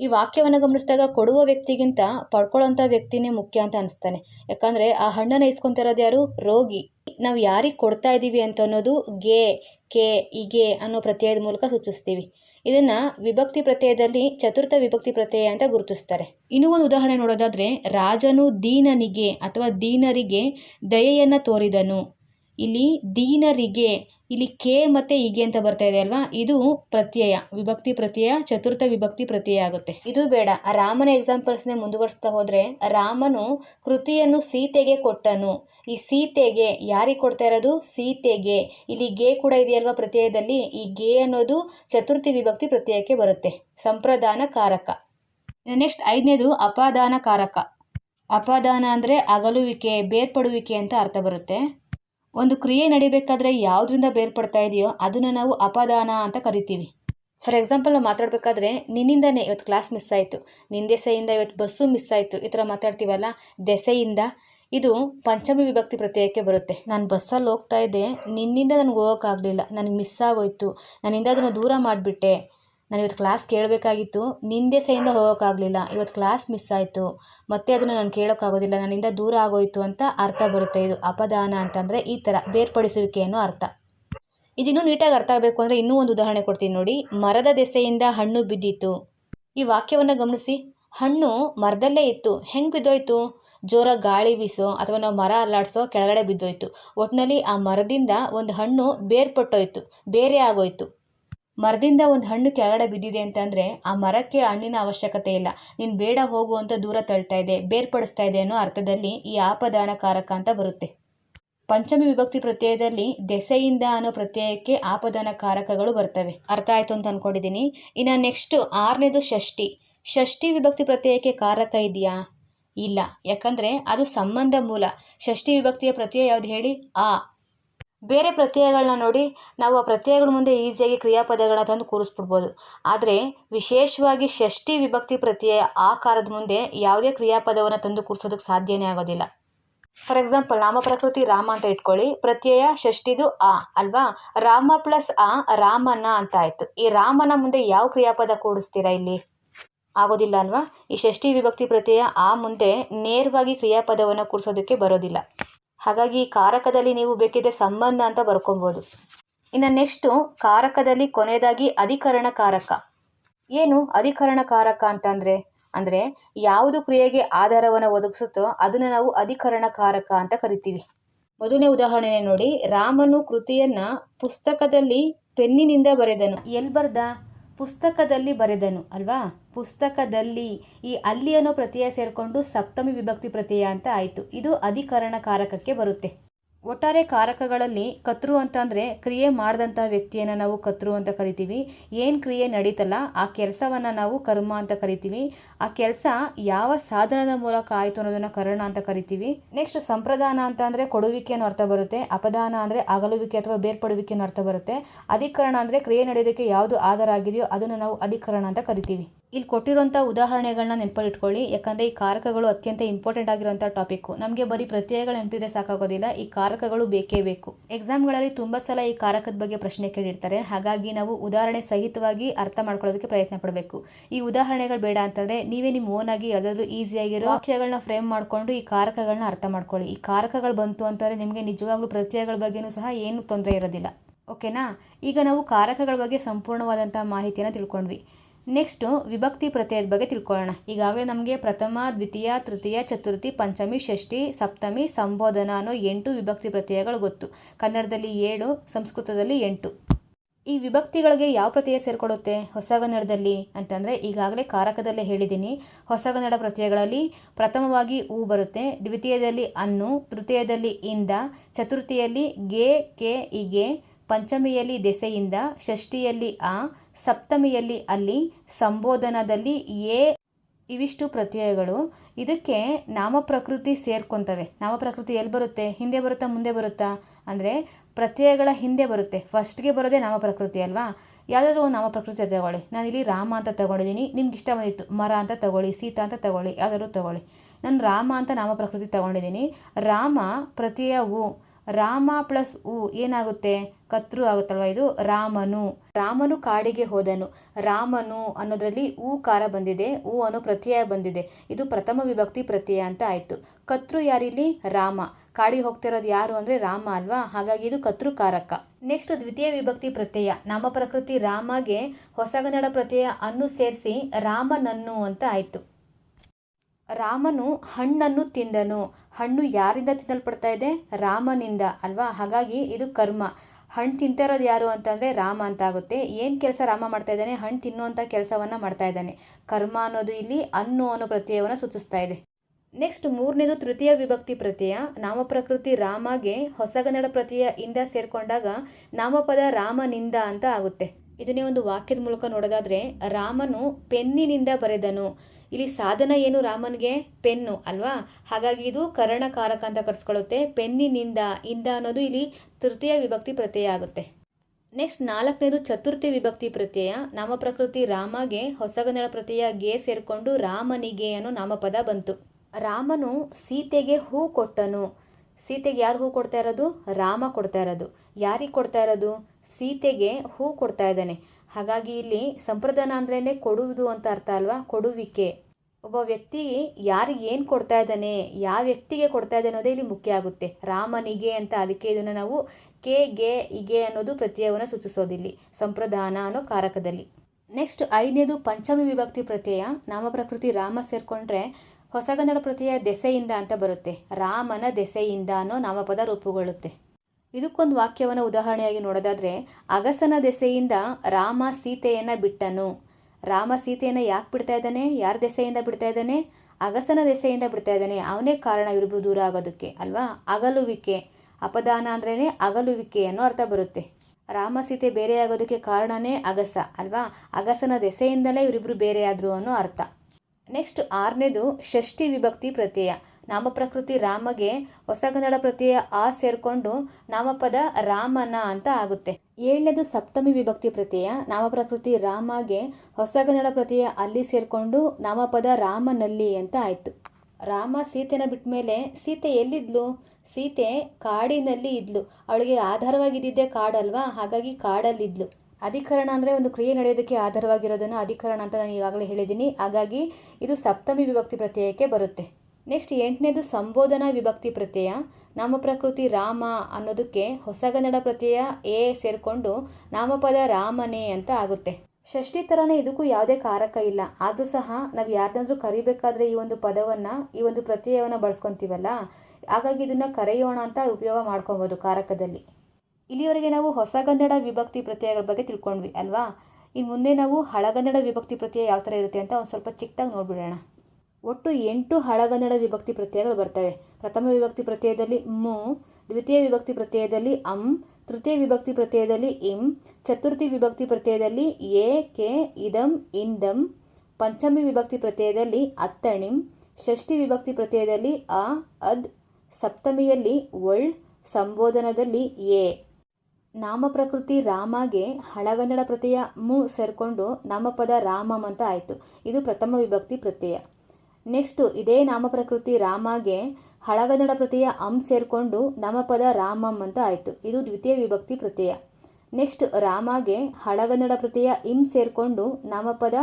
ಈ ವಾಕ್ಯವನ್ನು ಗಮನಿಸಿದಾಗ ಕೊಡುವ ವ್ಯಕ್ತಿಗಿಂತ ಪಡ್ಕೊಳ್ಳೋಂಥ ವ್ಯಕ್ತಿನೇ ಮುಖ್ಯ ಅಂತ ಅನಿಸ್ತಾನೆ. ಯಾಕಂದರೆ ಆ ಹಣ್ಣನ್ನು ಇಸ್ಕೊಂತಿರೋದು ಯಾರು? ರೋಗಿ. ನಾವು ಯಾರಿಗೆ ಕೊಡ್ತಾ ಇದ್ದೀವಿ ಅಂತ ಅನ್ನೋದು ಗೆ, ಕೆ, ಇಗೆ ಅನ್ನೋ ಪ್ರತ್ಯಯದ ಮೂಲಕ ಸೂಚಿಸ್ತೀವಿ. ಇದನ್ನು ವಿಭಕ್ತಿ ಪ್ರತ್ಯಯದಲ್ಲಿ ಚತುರ್ಥ ವಿಭಕ್ತಿ ಪ್ರತ್ಯಯ ಅಂತ ಗುರುತಿಸ್ತಾರೆ. ಇನ್ನೂ ಒಂದು ಉದಾಹರಣೆ ನೋಡೋದಾದರೆ, ರಾಜನು ದೀನನಿಗೆ ಅಥವಾ ದೀನರಿಗೆ ದಯೆಯನ್ನು ತೋರಿದನು. ಇಲ್ಲಿ ದೀನರಿಗೆ, ಇಲ್ಲಿ ಕೆ ಮತ್ತು ಹೀಗೆ ಅಂತ ಬರ್ತಾ ಇದೆ ಅಲ್ವಾ? ಇದು ಪ್ರತ್ಯಯ, ವಿಭಕ್ತಿ ಪ್ರತ್ಯಯ, ಚತುರ್ಥ ವಿಭಕ್ತಿ ಪ್ರತ್ಯಯ ಆಗುತ್ತೆ. ಇದು ಬೇಡ. ರಾಮನ ಎಕ್ಸಾಂಪಲ್ಸ್ನೇ ಮುಂದುವರಿಸ್ತಾ ಹೋದರೆ, ರಾಮನು ಕೃತಿಯನ್ನು ಸೀತೆಗೆ ಕೊಟ್ಟನು. ಈ ಸೀತೆಗೆ ಯಾರಿಗೆ ಕೊಡ್ತಾ ಇರೋದು? ಸೀತೆಗೆ. ಇಲ್ಲಿ ಗೆ ಕೂಡ ಇದೆಯಲ್ವಾ ಪ್ರತ್ಯಯದಲ್ಲಿ? ಈ ಗೆ ಅನ್ನೋದು ಚತುರ್ಥಿ ವಿಭಕ್ತಿ ಪ್ರತ್ಯಯಕ್ಕೆ ಬರುತ್ತೆ. ಸಂಪ್ರದಾನ ಕಾರಕ. ನೆಕ್ಸ್ಟ್ ಐದನೇದು ಅಪಾದಾನ ಕಾರಕ. ಅಪಾದಾನ ಅಂದರೆ ಅಗಲುವಿಕೆ, ಬೇರ್ಪಡುವಿಕೆ ಅಂತ ಅರ್ಥ ಬರುತ್ತೆ. ಒಂದು ಕ್ರಿಯೆ ನಡಿಬೇಕಾದ್ರೆ ಯಾವುದರಿಂದ ಬೇರ್ಪಡ್ತಾ ಇದೆಯೋ ಅದನ್ನು ನಾವು ಅಪದಾನ ಅಂತ ಕರಿತೀವಿ. ಫಾರ್ ಎಕ್ಸಾಂಪಲ್ ನಾವು ಮಾತಾಡಬೇಕಾದ್ರೆ ನಿನ್ನಿಂದನೇ ಇವತ್ತು ಕ್ಲಾಸ್ ಮಿಸ್ ಆಯಿತು. ನಿನ್ನ ದೆಸೆಯಿಂದ ಇವತ್ತು ಬಸ್ಸು ಮಿಸ್ ಆಯಿತು. ಈ ಥರ ಮಾತಾಡ್ತೀವಲ್ಲ? ದೆಸೆಯಿಂದ. ಇದು ಪಂಚಮಿ ವಿಭಕ್ತಿ ಪ್ರತ್ಯಯಕ್ಕೆ ಬರುತ್ತೆ. ನಾನು ಬಸ್ಸಲ್ಲಿ ಹೋಗ್ತಾ ಇದ್ದೆ. ನಿನ್ನಿಂದ ನನಗೆ ಹೋಗೋಕ್ಕಾಗಲಿಲ್ಲ ನನಗೆ ಮಿಸ್ ಆಗೋಯ್ತು. ನನ್ನಿಂದ ಅದನ್ನು ದೂರ ಮಾಡಿಬಿಟ್ಟೆ. ನಾನು ಇವತ್ತು ಕ್ಲಾಸ್ ಕೇಳಬೇಕಾಗಿತ್ತು. ನಿಂದೆ ಸೈಯಿಂದ ಹೋಗೋಕ್ಕಾಗಲಿಲ್ಲ. ಇವತ್ತು ಕ್ಲಾಸ್ ಮಿಸ್ ಆಯಿತು. ಮತ್ತೆ ಅದನ್ನು ನಾನು ಕೇಳೋಕ್ಕಾಗೋದಿಲ್ಲ. ನನ್ನಿಂದ ದೂರ ಆಗೋಯಿತು ಅಂತ ಅರ್ಥ ಬರುತ್ತೆ. ಇದು ಅಪದಾನ ಅಂತಂದರೆ ಈ ಥರ ಬೇರ್ಪಡಿಸುವಿಕೆ ಅನ್ನೋ ಅರ್ಥ. ಇದಿನ್ನೂ ನೀಟಾಗಿ ಅರ್ಥ ಆಗಬೇಕು ಅಂದರೆ ಇನ್ನೂ ಒಂದು ಉದಾಹರಣೆ ಕೊಡ್ತೀನಿ ನೋಡಿ. ಮರದ ದೆಸೆಯಿಂದ ಹಣ್ಣು ಬಿದ್ದಿತ್ತು. ಈ ವಾಕ್ಯವನ್ನು ಗಮನಿಸಿ. ಹಣ್ಣು ಮರದಲ್ಲೇ ಇತ್ತು. ಹೆಂಗೆ ಬಿದ್ದೋಯ್ತು? ಜೋರ ಗಾಳಿ ಬೀಸೋ ಅಥವಾ ನಾವು ಮರ ಅಲ್ಲಾಡಿಸೋ ಕೆಳಗಡೆ ಬಿದ್ದೋಯ್ತು. ಒಟ್ಟಿನಲ್ಲಿ ಆ ಮರದಿಂದ ಒಂದು ಹಣ್ಣು ಬೇರ್ಪಟ್ಟೋಯ್ತು. ಬೇರೆ ಆಗೋಯ್ತು. ಮರದಿಂದ ಒಂದು ಹಣ್ಣು ಕೆಳಗಡೆ ಬಿದ್ದಿದೆ ಅಂತಂದರೆ ಆ ಮರಕ್ಕೆ ಹಣ್ಣಿನ ಅವಶ್ಯಕತೆ ಇಲ್ಲ. ನೀನು ಬೇಡ ಹೋಗು ಅಂತ ದೂರ ತಳ್ತಾ ಇದೆ, ಬೇರ್ಪಡಿಸ್ತಾ ಇದೆ ಅನ್ನೋ ಅರ್ಥದಲ್ಲಿ ಈ ಆಪದಾನ ಕಾರಕ ಅಂತ ಬರುತ್ತೆ. ಪಂಚಮಿ ವಿಭಕ್ತಿ ಪ್ರತ್ಯಯದಲ್ಲಿ ದೆಸೆಯಿಂದ ಅನ್ನೋ ಪ್ರತ್ಯಯಕ್ಕೆ ಆಪದಾನ ಕಾರಕಗಳು ಬರ್ತವೆ. ಅರ್ಥ ಆಯಿತು ಅಂತ ಅಂದ್ಕೊಂಡಿದ್ದೀನಿ ಇನ್ನು ನೆಕ್ಸ್ಟ್ ಆರನೇದು ಷಷ್ಠಿ. ಷಷ್ಠಿ ವಿಭಕ್ತಿ ಪ್ರತ್ಯಯಕ್ಕೆ ಕಾರಕ ಇದೆಯಾ? ಇಲ್ಲ. ಯಾಕಂದರೆ ಅದು ಸಂಬಂಧ ಮೂಲ. ಷಷ್ಠಿ ವಿಭಕ್ತಿಯ ಪ್ರತ್ಯಯ ಯಾವುದು ಹೇಳಿ? ಆ. ಬೇರೆ ಪ್ರತ್ಯಯಗಳನ್ನ ನೋಡಿ ನಾವು ಆ ಪ್ರತ್ಯಯಗಳ ಮುಂದೆ ಈಸಿಯಾಗಿ ಕ್ರಿಯಾಪದಗಳನ್ನ ತಂದು ಕೂರಿಸ್ಬಿಡ್ಬೋದು. ಆದರೆ ವಿಶೇಷವಾಗಿ ಷಷ್ಠಿ ವಿಭಕ್ತಿ ಪ್ರತ್ಯಯ ಆಕಾರದ ಮುಂದೆ ಯಾವುದೇ ಕ್ರಿಯಾಪದವನ್ನು ತಂದು ಕೂರಿಸೋದಕ್ಕೆ ಸಾಧ್ಯನೇ ಆಗೋದಿಲ್ಲ. ಫಾರ್ ಎಕ್ಸಾಂಪಲ್ ನಾಮ, ಪ್ರಕೃತಿ, ರಾಮ ಅಂತ ಇಟ್ಕೊಳ್ಳಿ. ಪ್ರತ್ಯಯ ಷಷ್ಠಿದು ಆ, ಅಲ್ವಾ? ರಾಮ ಪ್ಲಸ್ ಆ, ರಾಮನ ಅಂತ ಆಯಿತು. ಈ ರಾಮನ ಮುಂದೆ ಯಾವ ಕ್ರಿಯಾಪದ ಕೂಡಿಸ್ತೀರಾ ಇಲ್ಲಿ? ಆಗೋದಿಲ್ಲ ಅಲ್ವಾ? ಈ ಷಷ್ಠಿ ವಿಭಕ್ತಿ ಪ್ರತ್ಯಯ ಆ ಮುಂದೆ ನೇರವಾಗಿ ಕ್ರಿಯಾಪದವನ್ನು ಕೂರಿಸೋದಕ್ಕೆ ಬರೋದಿಲ್ಲ. ಹಾಗಾಗಿ ಕಾರಕದಲ್ಲಿ ನೀವು ಬೇಕಿದ್ರೆ ಸಂಬಂಧ ಅಂತ ಬರ್ಕೊಬೋದು. ಇನ್ನು ನೆಕ್ಸ್ಟು ಕಾರಕದಲ್ಲಿ ಕೊನೆಯದಾಗಿ ಅಧಿಕರಣ ಕಾರಕ ಏನು ಅಧಿಕರಣ ಕಾರಕ ಅಂತಂದರೆ? ಅಂದರೆ ಯಾವುದು ಕ್ರಿಯೆಗೆ ಆಧಾರವನ್ನು ಒದಗಿಸುತ್ತೋ ಅದನ್ನು ನಾವು ಅಧಿಕರಣ ಕಾರಕ ಅಂತ ಕರಿತೀವಿ. ಮೊದಲನೇ ಉದಾಹರಣೆ ನೋಡಿ. ರಾಮನು ಕೃತಿಯನ್ನು ಪುಸ್ತಕದಲ್ಲಿ ಪೆನ್ನಿನಿಂದ ಬರೆದನು. ಎಲ್ಲಿ ಬರ್ದ? ಪುಸ್ತಕದಲ್ಲಿ ಬರೆದನು, ಅಲ್ವಾ? ಪುಸ್ತಕದಲ್ಲಿ ಈ ಅಲ್ಲಿ ಅನ್ನೋ ಪ್ರತ್ಯಯ ಸೇರಿಕೊಂಡು ಸಪ್ತಮಿ ವಿಭಕ್ತಿ ಪ್ರತ್ಯಯ ಅಂತ ಆಯಿತು. ಇದು ಅಧಿಕರಣ ಕಾರಕಕ್ಕೆ ಬರುತ್ತೆ. ಒಟ್ಟಾರೆ ಕಾರಕಗಳಲ್ಲಿ ಕತ್ರು ಅಂತಂದರೆ ಕ್ರಿಯೆ ಮಾಡಿದಂಥ ವ್ಯಕ್ತಿಯನ್ನು ನಾವು ಕತ್ರು ಅಂತ ಕರಿತೀವಿ. ಏನು ಕ್ರಿಯೆ ನಡೀತಲ್ಲ, ಆ ಕೆಲಸವನ್ನು ನಾವು ಕರ್ಮ ಅಂತ ಕರಿತೀವಿ. ಆ ಕೆಲಸ ಯಾವ ಸಾಧನದ ಮೂಲಕ ಆಯಿತು ಅನ್ನೋದನ್ನು ಕರಣ ಅಂತ ಕರಿತೀವಿ. ನೆಕ್ಸ್ಟ್ ಸಂಪ್ರದಾನ ಅಂತ ಅಂದರೆ ಕೊಡುವಿಕೆ ಅನ್ನೋ ಅರ್ಥ ಬರುತ್ತೆ. ಅಪದಾನ ಅಂದರೆ ಅಗಲುವಿಕೆ ಅಥವಾ ಬೇರ್ಪಡುವಿಕೆ ಅನ್ನೋ ಅರ್ಥ ಬರುತ್ತೆ. ಅಧಿಕರಣ ಅಂದರೆ ಕ್ರಿಯೆ ನಡೆಯೋದಕ್ಕೆ ಯಾವುದು ಆಧಾರ ಆಗಿದೆಯೋ ಅದನ್ನು ನಾವು ಅಧಿಕರಣ ಅಂತ ಕರಿತೀವಿ. ಇಲ್ಲಿ ಕೊಟ್ಟಿರುವಂಥ ಉದಾಹರಣೆಗಳನ್ನ ನೆನಪಲ್ಲಿ ಇಟ್ಕೊಳ್ಳಿ. ಯಾಕಂದರೆ ಈ ಕಾರಕಗಳು ಅತ್ಯಂತ ಇಂಪಾರ್ಟೆಂಟ್ ಆಗಿರುವಂಥ ಟಾಪಿಕ್ಕು ನಮಗೆ ಬರೀ ಪ್ರತ್ಯಯಗಳು ನೆನಪಿದ್ರೆ ಸಾಕಾಗೋದಿಲ್ಲ. ಈ ಕಾರಕಗಳು ಬೇಕೇ ಬೇಕು. ಎಕ್ಸಾಮ್ಗಳಲ್ಲಿ ತುಂಬ ಸಲ ಈ ಕಾರಕದ ಬಗ್ಗೆ ಪ್ರಶ್ನೆ ಕೇಳಿರ್ತಾರೆ. ಹಾಗಾಗಿ ನಾವು ಉದಾಹರಣೆ ಸಹಿತವಾಗಿ ಅರ್ಥ ಮಾಡ್ಕೊಳ್ಳೋದಕ್ಕೆ ಪ್ರಯತ್ನ ಪಡಬೇಕು. ಈ ಉದಾಹರಣೆಗಳು ಬೇಡ ಅಂತಂದರೆ ನೀವೇ ನಿಮ್ಮ ಓನ್ ಆಗಿ ಯಾವುದಾದ್ರೂ ಆಗಿರೋ ವಾಕ್ಯಗಳನ್ನ ಫ್ರೇಮ್ ಮಾಡಿಕೊಂಡು ಈ ಕಾರಕಗಳನ್ನ ಅರ್ಥ ಮಾಡ್ಕೊಳ್ಳಿ. ಈ ಕಾರಕಗಳು ಬಂತು ಅಂತಾರೆ ನಿಮಗೆ ನಿಜವಾಗ್ಲೂ ಪ್ರತ್ಯಯಗಳ ಬಗ್ಗೆನೂ ಸಹ ಏನು ತೊಂದರೆ ಇರೋದಿಲ್ಲ. ಓಕೆನಾ ಈಗ ನಾವು ಕಾರಕಗಳ ಬಗ್ಗೆ ಸಂಪೂರ್ಣವಾದಂಥ ಮಾಹಿತಿಯನ್ನು ತಿಳ್ಕೊಂಡ್ವಿ. ನೆಕ್ಸ್ಟು ವಿಭಕ್ತಿ ಪ್ರತ್ಯಯದ ಬಗ್ಗೆ ತಿಳ್ಕೊಳ್ಳೋಣ. ಈಗಾಗಲೇ ನಮಗೆ ಪ್ರಥಮ, ದ್ವಿತೀಯ, ತೃತೀಯ, ಚತುರ್ಥಿ, ಪಂಚಮಿ, ಷಷ್ಠಿ, ಸಪ್ತಮಿ, ಸಂಬೋಧನ ಅನ್ನೋ ಎಂಟು ವಿಭಕ್ತಿ ಪ್ರತ್ಯಯಗಳು ಗೊತ್ತು. ಕನ್ನಡದಲ್ಲಿ ಏಳು, ಸಂಸ್ಕೃತದಲ್ಲಿ ಎಂಟು. ಈ ವಿಭಕ್ತಿಗಳಿಗೆ ಯಾವ ಪ್ರತ್ಯಯ ಸೇರಿಕೊಳ್ಳುತ್ತೆ ಹೊಸಗನ್ನಡದಲ್ಲಿ ಅಂತಂದರೆ ಈಗಾಗಲೇ ಕಾರಕದಲ್ಲೇ ಹೇಳಿದ್ದೀನಿ. ಹೊಸಗನ್ನಡ ಪ್ರತ್ಯಯಗಳಲ್ಲಿ ಪ್ರಥಮವಾಗಿ ಹೂ ಬರುತ್ತೆ. ದ್ವಿತೀಯದಲ್ಲಿ ಅನ್ನು, ತೃತೀಯದಲ್ಲಿ ಇಂದ, ಚತುರ್ಥಿಯಲ್ಲಿ ಗೆ, ಕೆ, ಇಗೆ, ಪಂಚಮಿಯಲ್ಲಿ ದೆಸೆಯಿಂದ, ಷಷ್ಠಿಯಲ್ಲಿ ಆ ಸಪ್ತಮಿಯಲ್ಲಿ ಅಲ್ಲಿ, ಸಂಬೋಧನದಲ್ಲಿ ಎ, ಇವಿಷ್ಟು ಪ್ರತ್ಯಯಗಳು. ಇದಕ್ಕೆ ನಾಮಪ್ರಕೃತಿ ಸೇರ್ಕೊತವೆ. ನಾಮಪ್ರಕೃತಿ ಎಲ್ಲಿ ಬರುತ್ತೆ? ಹಿಂದೆ ಬರುತ್ತಾ, ಮುಂದೆ ಬರುತ್ತಾ? ಅಂದರೆ ಪ್ರತ್ಯಯಗಳ ಹಿಂದೆ ಬರುತ್ತೆ. ಫಸ್ಟ್ಗೆ ಬರೋದೇ ನಾಮಪ್ರಕೃತಿ ಅಲ್ವಾ? ಯಾವುದಾದ್ರೂ ಒಂದು ನಾಮಪ್ರಕೃತಿ ತಗೊಳ್ಳಿ. ಇಲ್ಲಿ ರಾಮ ಅಂತ ತಗೊಂಡಿದ್ದೀನಿ. ನಿಮ್ಗೆ ಇಷ್ಟ ಬಂದಿತ್ತು. ಮರ ಅಂತ ತಗೊಳ್ಳಿ, ಸೀತಾ ಅಂತ ತಗೊಳ್ಳಿ, ಯಾವುದಾದ್ರೂ ತಗೊಳ್ಳಿ. ನಾನು ರಾಮ ಅಂತ ನಾಮಪ್ರಕೃತಿ ತಗೊಂಡಿದ್ದೀನಿ. ರಾಮ ಪ್ರತ್ಯಯ ಉ ರಾಮ ಪ್ಲಸ್ ಉ ಏನಾಗುತ್ತೆ? ಕತ್ರು ಆಗುತ್ತಲ್ವ ಇದು? ರಾಮನು. ರಾಮನು ಕಾಡಿಗೆ ಹೋದನು. ರಾಮನು ಅನ್ನೋದ್ರಲ್ಲಿ ಊ ಕಾರ ಬಂದಿದೆ. ಊ ಅನ್ನೋ ಪ್ರತ್ಯಯ ಬಂದಿದೆ. ಇದು ಪ್ರಥಮ ವಿಭಕ್ತಿ ಪ್ರತ್ಯಯ ಅಂತ ಆಯಿತು. ಕತ್ರು ಯಾರಿಲ್ಲಿ? ರಾಮ. ಕಾಡಿಗೆ ಹೋಗ್ತಿರೋದು ಯಾರು ಅಂದರೆ ರಾಮ ಅಲ್ವಾ? ಹಾಗಾಗಿ ಇದು ಕತೃಕಾರಕ ನೆಕ್ಸ್ಟ್ ದ್ವಿತೀಯ ವಿಭಕ್ತಿ ಪ್ರತ್ಯಯ. ನಾಮಪ್ರಕೃತಿ ರಾಮಗೆ ಹೊಸಗನ್ನಡ ಪ್ರತ್ಯಯ ಅನ್ನು ಸೇರಿಸಿ ರಾಮನನ್ನು ಅಂತ ಆಯಿತು. ರಾಮನು ಹಣ್ಣನ್ನು ತಿಂದನು. ಹಣ್ಣು ಯಾರಿಂದ ತಿನ್ನಲ್ಪಡ್ತಾ ಇದೆ? ರಾಮನಿಂದ ಅಲ್ವಾ? ಹಾಗಾಗಿ ಇದು ಕರ್ಮ. ಹಣ್ಣು ತಿಂತಾ ಇರೋದು ಯಾರು ಅಂತಂದರೆ ರಾಮ ಅಂತ ಆಗುತ್ತೆ. ಏನು ಕೆಲಸ ರಾಮ ಮಾಡ್ತಾ ಇದ್ದಾನೆ? ಹಣ್ಣು ತಿನ್ನುವಂಥ ಕೆಲಸವನ್ನು ಮಾಡ್ತಾ ಇದ್ದಾನೆ. ಕರ್ಮ ಅನ್ನೋದು ಇಲ್ಲಿ ಅನ್ನು ಅನ್ನೋ ಪ್ರತ್ಯಯವನ್ನು ಸೂಚಿಸ್ತಾ ಇದೆ. ನೆಕ್ಸ್ಟ್ ಮೂರನೇದು ತೃತೀಯ ವಿಭಕ್ತಿ ಪ್ರತ್ಯಯ. ನಾಮಪ್ರಕೃತಿ ರಾಮಗೆ ಹೊಸಗನ್ನಡ ಪ್ರತ್ಯಯ ಇಂದ ಸೇರಿಕೊಂಡಾಗ ನಾಮಪದ ರಾಮನಿಂದ ಅಂತ ಆಗುತ್ತೆ. ಇದನ್ನೇ ಒಂದು ವಾಕ್ಯದ ಮೂಲಕ ನೋಡೋದಾದರೆ, ರಾಮನು ಪೆನ್ನಿನಿಂದ ಬರೆದನು. ಇಲ್ಲಿ ಸಾಧನ ಏನು ರಾಮನಿಗೆ? ಪೆನ್ನು ಅಲ್ವಾ? ಹಾಗಾಗಿ ಇದು ಕರ್ಣಕಾರಕ ಅಂತ ಕರ್ಸ್ಕೊಳ್ಳುತ್ತೆ. ಪೆನ್ನಿನಿಂದ, ಇಂದ ಅನ್ನೋದು ಇಲ್ಲಿ ತೃತೀಯ ವಿಭಕ್ತಿ ಪ್ರತ್ಯಯ ಆಗುತ್ತೆ. ನೆಕ್ಸ್ಟ್ ನಾಲ್ಕನೇದು ಚತುರ್ಥಿ ವಿಭಕ್ತಿ ಪ್ರತ್ಯಯ. ನಾಮಪ್ರಕೃತಿ ರಾಮಗೆ ಹೊಸಗನ್ನಡ ಪ್ರತ್ಯಯ ಗೆ ಸೇರಿಕೊಂಡು ರಾಮನಿಗೆ ಅನ್ನೋ ನಾಮಪದ ಬಂತು. ರಾಮನು ಸೀತೆಗೆ ಹೂ ಕೊಟ್ಟನು. ಸೀತೆಗೆ ಯಾರು ಹೂ ಕೊಡ್ತಾ ಇರೋದು? ರಾಮ ಕೊಡ್ತಾ ಇರೋದು. ಯಾರಿಗೆ ಕೊಡ್ತಾ ಇರೋದು? ಸೀತೆಗೆ ಹೂ ಕೊಡ್ತಾ ಇದ್ದಾನೆ. ಹಾಗಾಗಿ ಇಲ್ಲಿ ಸಂಪ್ರದಾನ ಅಂದ್ರೇ ಕೊಡುವುದು ಅಂತ ಅರ್ಥ ಅಲ್ವಾ? ಕೊಡುವಿಕೆ. ಒಬ್ಬ ವ್ಯಕ್ತಿ ಯಾರಿಗೆ ಏನು ಕೊಡ್ತಾ ಇದ್ದಾನೆ, ಯಾವ ವ್ಯಕ್ತಿಗೆ ಕೊಡ್ತಾ ಇದೆ ಅನ್ನೋದೇ ಇಲ್ಲಿ ಮುಖ್ಯ ಆಗುತ್ತೆ. ರಾಮನಿಗೆ ಅಂತ ಅದಕ್ಕೆ ಇದನ್ನು ನಾವು ಕೆ, ಗೆ, ಇಗೆ ಅನ್ನೋದು ಪ್ರತ್ಯಯವನ್ನು ಸೂಚಿಸೋದಿಲ್ಲಿ, ಸಂಪ್ರದಾನ ಅನ್ನೋ ಕಾರಕದಲ್ಲಿ. ನೆಕ್ಸ್ಟ್ ಐದನೇದು ಪಂಚಮಿ ವಿಭಕ್ತಿ ಪ್ರತ್ಯಯ. ನಾಮ ಪ್ರಕೃತಿ ರಾಮ ಸೇರಿಕೊಂಡ್ರೆ ಹೊಸಗನ್ನಡ ಪ್ರತಿಯ ದೆಸೆಯಿಂದ ಅಂತ ಬರುತ್ತೆ. ರಾಮನ ದೆಸೆಯಿಂದ ಅನ್ನೋ ನಾಮಪದ ರೂಪುಗೊಳ್ಳುತ್ತೆ. ಇದಕ್ಕೊಂದು ವಾಕ್ಯವನ್ನು ಉದಾಹರಣೆಯಾಗಿ ನೋಡೋದಾದ್ರೆ, ಅಗಸನ ದೆಸೆಯಿಂದ ರಾಮ ಸೀತೆಯನ್ನು ಬಿಟ್ಟನು. ರಾಮ ಸೀತೆಯನ್ನು ಯಾಕೆ ಬಿಡ್ತಾ ಇದ್ದಾನೆ? ಯಾರ ದೆಸೆಯಿಂದ ಬಿಡ್ತಾ ಇದ್ದಾನೆ? ಅಗಸನ ದೆಸೆಯಿಂದ ಬಿಡ್ತಾ ಇದ್ದಾನೆ. ಅವನೇ ಕಾರಣ ಇವರಿಬ್ರು ದೂರ ಆಗೋದಕ್ಕೆ, ಅಲ್ವಾ? ಅಗಲುವಿಕೆ. ಅಪದಾನ ಅಂದ್ರೇ ಅಗಲುವಿಕೆ ಅನ್ನೋ ಅರ್ಥ ಬರುತ್ತೆ. ರಾಮ ಸೀತೆ ಬೇರೆ ಆಗೋದಕ್ಕೆ ಕಾರಣನೇ ಅಗಸ, ಅಲ್ವಾ? ಅಗಸನ ದೆಸೆಯಿಂದಲೇ ಇವರಿಬ್ರು ಬೇರೆ ಅನ್ನೋ ಅರ್ಥ. ನೆಕ್ಸ್ಟ್ ಆರನೇದು ಷಷ್ಠಿ ವಿಭಕ್ತಿ ಪ್ರತ್ಯಯ. ನಾಮಪ್ರಕೃತಿ ರಾಮಗೆ ಹೊಸಗನ್ನಡ ಪ್ರತ್ಯಯ ಆ ಸೇರಿಕೊಂಡು ನಾಮಪದ ರಾಮನ ಅಂತ ಆಗುತ್ತೆ. ಏಳನೇದು ಸಪ್ತಮಿ ವಿಭಕ್ತಿ ಪ್ರತ್ಯಯ. ನಾಮಪ್ರಕೃತಿ ರಾಮಗೆ ಹೊಸಗನ್ನಡ ಪ್ರತ್ಯಯ ಅಲ್ಲಿ ಸೇರಿಕೊಂಡು ನಾಮಪದ ರಾಮನಲ್ಲಿ ಅಂತ ಆಯಿತು. ರಾಮ ಸೀತೆನ ಬಿಟ್ಟ ಮೇಲೆ ಸೀತೆ ಎಲ್ಲಿದ್ಲು? ಸೀತೆ ಕಾಡಿನಲ್ಲಿ ಇದ್ಲು. ಅವಳಿಗೆ ಆಧಾರವಾಗಿದ್ದಿದ್ದೇ ಕಾಡಲ್ವಾ? ಹಾಗಾಗಿ ಕಾಡಲ್ಲಿದ್ಲು. ಅಧಿಕರಣ ಅಂದರೆ ಒಂದು ಕ್ರಿಯೆ ನಡೆಯೋದಕ್ಕೆ ಆಧಾರವಾಗಿರೋದನ್ನು ಅಧಿಕರಣ ಅಂತ ನಾನು ಈಗಾಗಲೇ ಹೇಳಿದ್ದೀನಿ. ಹಾಗಾಗಿ ಇದು ಸಪ್ತಮಿ ವಿಭಕ್ತಿ ಪ್ರತ್ಯಯಕ್ಕೆ ಬರುತ್ತೆ. ನೆಕ್ಸ್ಟ್ ಎಂಟನೇದು ಸಂಬೋಧನಾ ವಿಭಕ್ತಿ ಪ್ರತ್ಯಯ. ನಾಮಪ್ರಕೃತಿ ರಾಮ ಅನ್ನೋದಕ್ಕೆ ಹೊಸಗನ್ನಡ ಪ್ರತ್ಯಯ ಎ ಸೇರಿಕೊಂಡು ನಾಮಪದ ರಾಮನೇ ಅಂತ ಆಗುತ್ತೆ. ಷಷ್ಠಿ ಥರನೇ ಇದಕ್ಕೂ ಯಾವುದೇ ಕಾರಕ ಇಲ್ಲ. ಆದರೂ ಸಹ ನಾವು ಯಾರನ್ನಾದರೂ ಕರಿಬೇಕಾದ್ರೆ ಈ ಒಂದು ಪದವನ್ನು, ಈ ಒಂದು ಪ್ರತ್ಯಯವನ್ನು ಬಳಸ್ಕೊತೀವಲ್ಲ? ಹಾಗಾಗಿ ಇದನ್ನು ಕರೆಯೋಣ ಅಂತ ಉಪಯೋಗ ಮಾಡ್ಕೊಬೋದು ಕಾರಕದಲ್ಲಿ. ಇಲ್ಲಿವರೆಗೆ ನಾವು ಹೊಸಗನ್ನಡ ವಿಭಕ್ತಿ ಪ್ರತ್ಯಯಗಳ ಬಗ್ಗೆ ತಿಳ್ಕೊಂಡ್ವಿ, ಅಲ್ವಾ? ಇನ್ನು ಮುಂದೆ ನಾವು ಹಳಗನ್ನಡ ವಿಭಕ್ತಿ ಪ್ರತ್ಯಯ ಯಾವ ಥರ ಇರುತ್ತೆ ಅಂತ ಒಂದು ಸ್ವಲ್ಪ ಚಿಕ್ಕದಾಗಿ ನೋಡ್ಬಿಡೋಣ. ಒಟ್ಟು ಎಂಟು ಹಳಗನ್ನಡ ವಿಭಕ್ತಿ ಪ್ರತ್ಯಯಗಳು ಬರ್ತವೆ. ಪ್ರಥಮ ವಿಭಕ್ತಿ ಪ್ರತ್ಯಯದಲ್ಲಿ ಮು, ದ್ವಿತೀಯ ವಿಭಕ್ತಿ ಪ್ರತ್ಯಯದಲ್ಲಿ ಅಂ, ತೃತೀಯ ವಿಭಕ್ತಿ ಪ್ರತ್ಯಯದಲ್ಲಿ ಇಂ, ಚತುರ್ಥಿ ವಿಭಕ್ತಿ ಪ್ರತ್ಯಯದಲ್ಲಿ ಎ, ಕೆ, ಇದಂ, ಇಂದಂ, ಪಂಚಮಿ ವಿಭಕ್ತಿ ಪ್ರತ್ಯಯದಲ್ಲಿ ಅತ್ತಣಿಂ, ಷಷ್ಠಿ ವಿಭಕ್ತಿ ಪ್ರತ್ಯಯದಲ್ಲಿ ಅ, ಅದ್, ಸಪ್ತಮಿಯಲ್ಲಿ ಒಳ್, ಸಂಬೋಧನದಲ್ಲಿ ಎ. ನಾಮಪ್ರಕೃತಿ ರಾಮಗೆ ಹಳಗನ್ನಡ ಪ್ರತ್ಯಯ ಮು ಸೇರಿಕೊಂಡು ನಾಮಪದ ರಾಮಂ ಅಂತ ಆಯಿತು. ಇದು ಪ್ರಥಮ ವಿಭಕ್ತಿ ಪ್ರತ್ಯಯ. ನೆಕ್ಸ್ಟು, ಇದೇ ನಾಮಪ್ರಕೃತಿ ರಾಮಗೆ ಹಳಗನ್ನಡ ಪ್ರತ್ಯಯ ಅಂ ಸೇರಿಕೊಂಡು ನಾಮಪದ ರಾಮಂ ಅಂತ ಆಯಿತು. ಇದು ದ್ವಿತೀಯ ವಿಭಕ್ತಿ ಪ್ರತ್ಯಯ. ನೆಕ್ಸ್ಟ್, ರಾಮಗೆ ಹಳಗನ್ನಡ ಪ್ರತ್ಯಯ ಇಂ ಸೇರಿಕೊಂಡು ನಾಮಪದ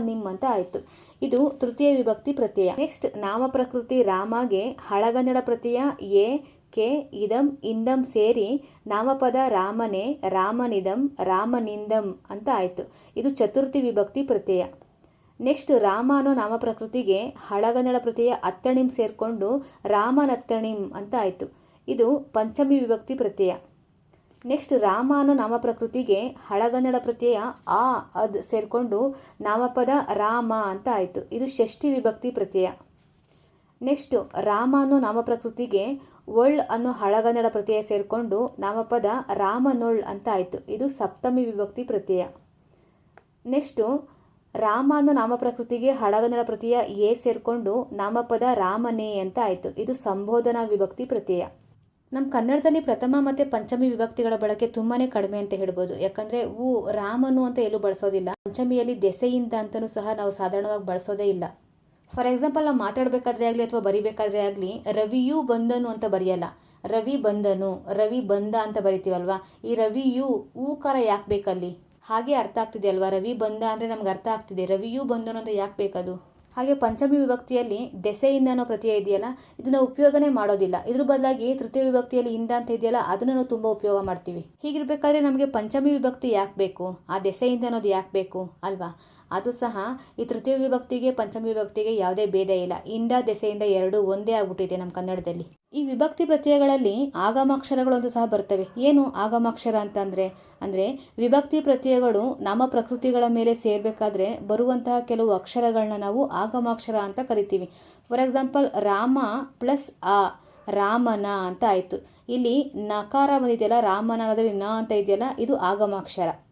ನಿಮ್ ಅಂತ ಆಯಿತು. ಇದು ತೃತೀಯ ವಿಭಕ್ತಿ ಪ್ರತ್ಯಯ. ನೆಕ್ಸ್ಟ್, ನಾಮಪ್ರಕೃತಿ ರಾಮಗೆ ಹಳಗನ್ನಡ ಪ್ರತ್ಯಯ ಎ ಕೆ ಇದಂ ಇಂದಂ ಸೇರಿ ನಾಮಪದ ರಾಮನೇ ರಾಮನಿದಂ ರಾಮನಿಂದಂ ಅಂತ ಆಯಿತು. ಇದು ಚತುರ್ಥಿ ವಿಭಕ್ತಿ ಪ್ರತ್ಯಯ. ನೆಕ್ಸ್ಟ್ ರಾಮ ಅನ್ನೋ ನಾಮಪ್ರಕೃತಿಗೆ ಹಳಗನ್ನಡ ಪ್ರತ್ಯಯ ಅತ್ತಣಿಂ ಸೇರಿಕೊಂಡು ರಾಮನತ್ತಣಿಂ ಅಂತ ಆಯಿತು. ಇದು ಪಂಚಮಿ ವಿಭಕ್ತಿ ಪ್ರತ್ಯಯ. ನೆಕ್ಸ್ಟ್ ರಾಮ ಅನ್ನೋ ನಾಮಪ್ರಕೃತಿಗೆ ಹಳಗನ್ನಡ ಪ್ರತ್ಯಯ ಆ ಅದ್ ಸೇರಿಕೊಂಡು ನಾಮಪದ ರಾಮ ಅಂತ ಆಯಿತು. ಇದು ಷಷ್ಠಿ ವಿಭಕ್ತಿ ಪ್ರತ್ಯಯ. ನೆಕ್ಸ್ಟು ರಾಮ ಅನ್ನೋ ನಾಮಪ್ರಕೃತಿಗೆ ಒಳ್ ಅನ್ನೋ ಹಳಗನ್ನಡ ಪ್ರತ್ಯಯ ಸೇರಿಕೊಂಡು ನಾಮಪದ ರಾಮನೊಳ್ ಅಂತ ಆಯಿತು. ಇದು ಸಪ್ತಮಿ ವಿಭಕ್ತಿ ಪ್ರತ್ಯಯ. ನೆಕ್ಸ್ಟು, ರಾಮ ಅನ್ನೋ ನಾಮಪ್ರಕೃತಿಗೆ ಹಳಗನ್ನಡ ಪ್ರತ್ಯಯ ಎ ಸೇರಿಕೊಂಡು ನಾಮಪದ ರಾಮನೇ ಅಂತ ಆಯಿತು. ಇದು ಸಂಬೋಧನಾ ವಿಭಕ್ತಿ ಪ್ರತ್ಯಯ. ನಮ್ಮ ಕನ್ನಡದಲ್ಲಿ ಪ್ರಥಮ ಮತ್ತು ಪಂಚಮಿ ವಿಭಕ್ತಿಗಳ ಬಳಕೆ ತುಂಬಾ ಕಡಿಮೆ ಅಂತ ಹೇಳ್ಬೋದು. ಯಾಕಂದರೆ ಊ ರಾಮನು ಅಂತ ಎಲ್ಲೂ ಬಳಸೋದಿಲ್ಲ. ಪಂಚಮಿಯಲ್ಲಿ ದೆಸೆಯಿಂದ ಅಂತಲೂ ಸಹ ನಾವು ಸಾಧಾರಣವಾಗಿ ಬಳಸೋದೇ ಇಲ್ಲ. ಫಾರ್ ಎಕ್ಸಾಂಪಲ್ ನಾವು ಮಾತಾಡಬೇಕಾದ್ರೆ ಆಗಲಿ ಅಥವಾ ಬರಿಬೇಕಾದ್ರೆ ಆಗಲಿ, ರವಿಯು ಬಂದನು ಅಂತ ಬರೆಯಲ್ಲ. ರವಿ ಬಂದನು ರವಿ ಬಂದ ಅಂತ ಬರಿತೀವಲ್ವಾ? ಈ ರವಿಯು ಊಕಾರ ಯಾಕೆ ಬೇಕಲ್ಲಿ? ಹಾಗೆ ಅರ್ಥ ಆಗ್ತಿದೆ ಅಲ್ವಾ? ರವಿ ಬಂದ ಅಂದರೆ ನಮ್ಗೆ ಅರ್ಥ ಆಗ್ತಿದೆ. ರವಿಯು ಬಂದನು ಅಂತ ಯಾಕೆ ಬೇಕದು? ಹಾಗೆ ಪಂಚಮಿ ವಿಭಕ್ತಿಯಲ್ಲಿ ದೆಸೆಯಿಂದ ಅನ್ನೋ ಪ್ರತ್ಯಯ ಇದೆಯಲ್ಲ, ಇದನ್ನು ಉಪಯೋಗನೇ ಮಾಡೋದಿಲ್ಲ. ಇದ್ರ ಬದಲಾಗಿ ತೃತೀಯ ವಿಭಕ್ತಿಯಲ್ಲಿ ಇಂದ ಅಂತ ಇದೆಯಲ್ಲ, ಅದನ್ನು ನಾವು ತುಂಬ ಉಪಯೋಗ ಮಾಡ್ತೀವಿ. ಹೀಗಿರ್ಬೇಕಾದ್ರೆ ನಮಗೆ ಪಂಚಮಿ ವಿಭಕ್ತಿ ಯಾಕೆ ಬೇಕು? ಆ ದೆಸೆಯಿಂದ ಅನ್ನೋದು ಯಾಕೆ ಬೇಕು? ಅಲ್ವಾ? ಅದು ಸಹ ಈ ತೃತೀಯ ವಿಭಕ್ತಿಗೆ, ಪಂಚಮ ವಿಭಕ್ತಿಗೆ ಯಾವುದೇ ಭೇದ ಇಲ್ಲ. ಇಂದ ದೆಸೆಯಿಂದ ಎರಡು ಒಂದೇ ಆಗ್ಬಿಟ್ಟಿದೆ ನಮ್ಮ ಕನ್ನಡದಲ್ಲಿ. ಈ ವಿಭಕ್ತಿ ಪ್ರತ್ಯಯಗಳಲ್ಲಿ ಆಗಮಾಕ್ಷರಗಳು ಅಂತ ಸಹ ಬರ್ತವೆ. ಏನು ಆಗಮಾಕ್ಷರ ಅಂತಂದರೆ? ಅಂದರೆ ವಿಭಕ್ತಿ ಪ್ರತ್ಯಯಗಳು ನಮ್ಮ ಪ್ರಕೃತಿಗಳ ಮೇಲೆ ಸೇರಬೇಕಾದ್ರೆ ಬರುವಂತಹ ಕೆಲವು ಅಕ್ಷರಗಳನ್ನ ನಾವು ಆಗಮಾಕ್ಷರ ಅಂತ ಕರಿತೀವಿ. ಫಾರ್ ಎಕ್ಸಾಂಪಲ್ ರಾಮ ಪ್ಲಸ್ ಆ, ರಾಮನ ಅಂತ ಆಯಿತು. ಇಲ್ಲಿ ನಕಾರ ಬಂದಿದೆಯಲ್ಲ, ರಾಮನ ಅನ್ನೋದ್ರಲ್ಲಿ ನ ಅಂತ ಇದೆಯಲ್ಲ, ಇದು ಆಗಮಾಕ್ಷರ.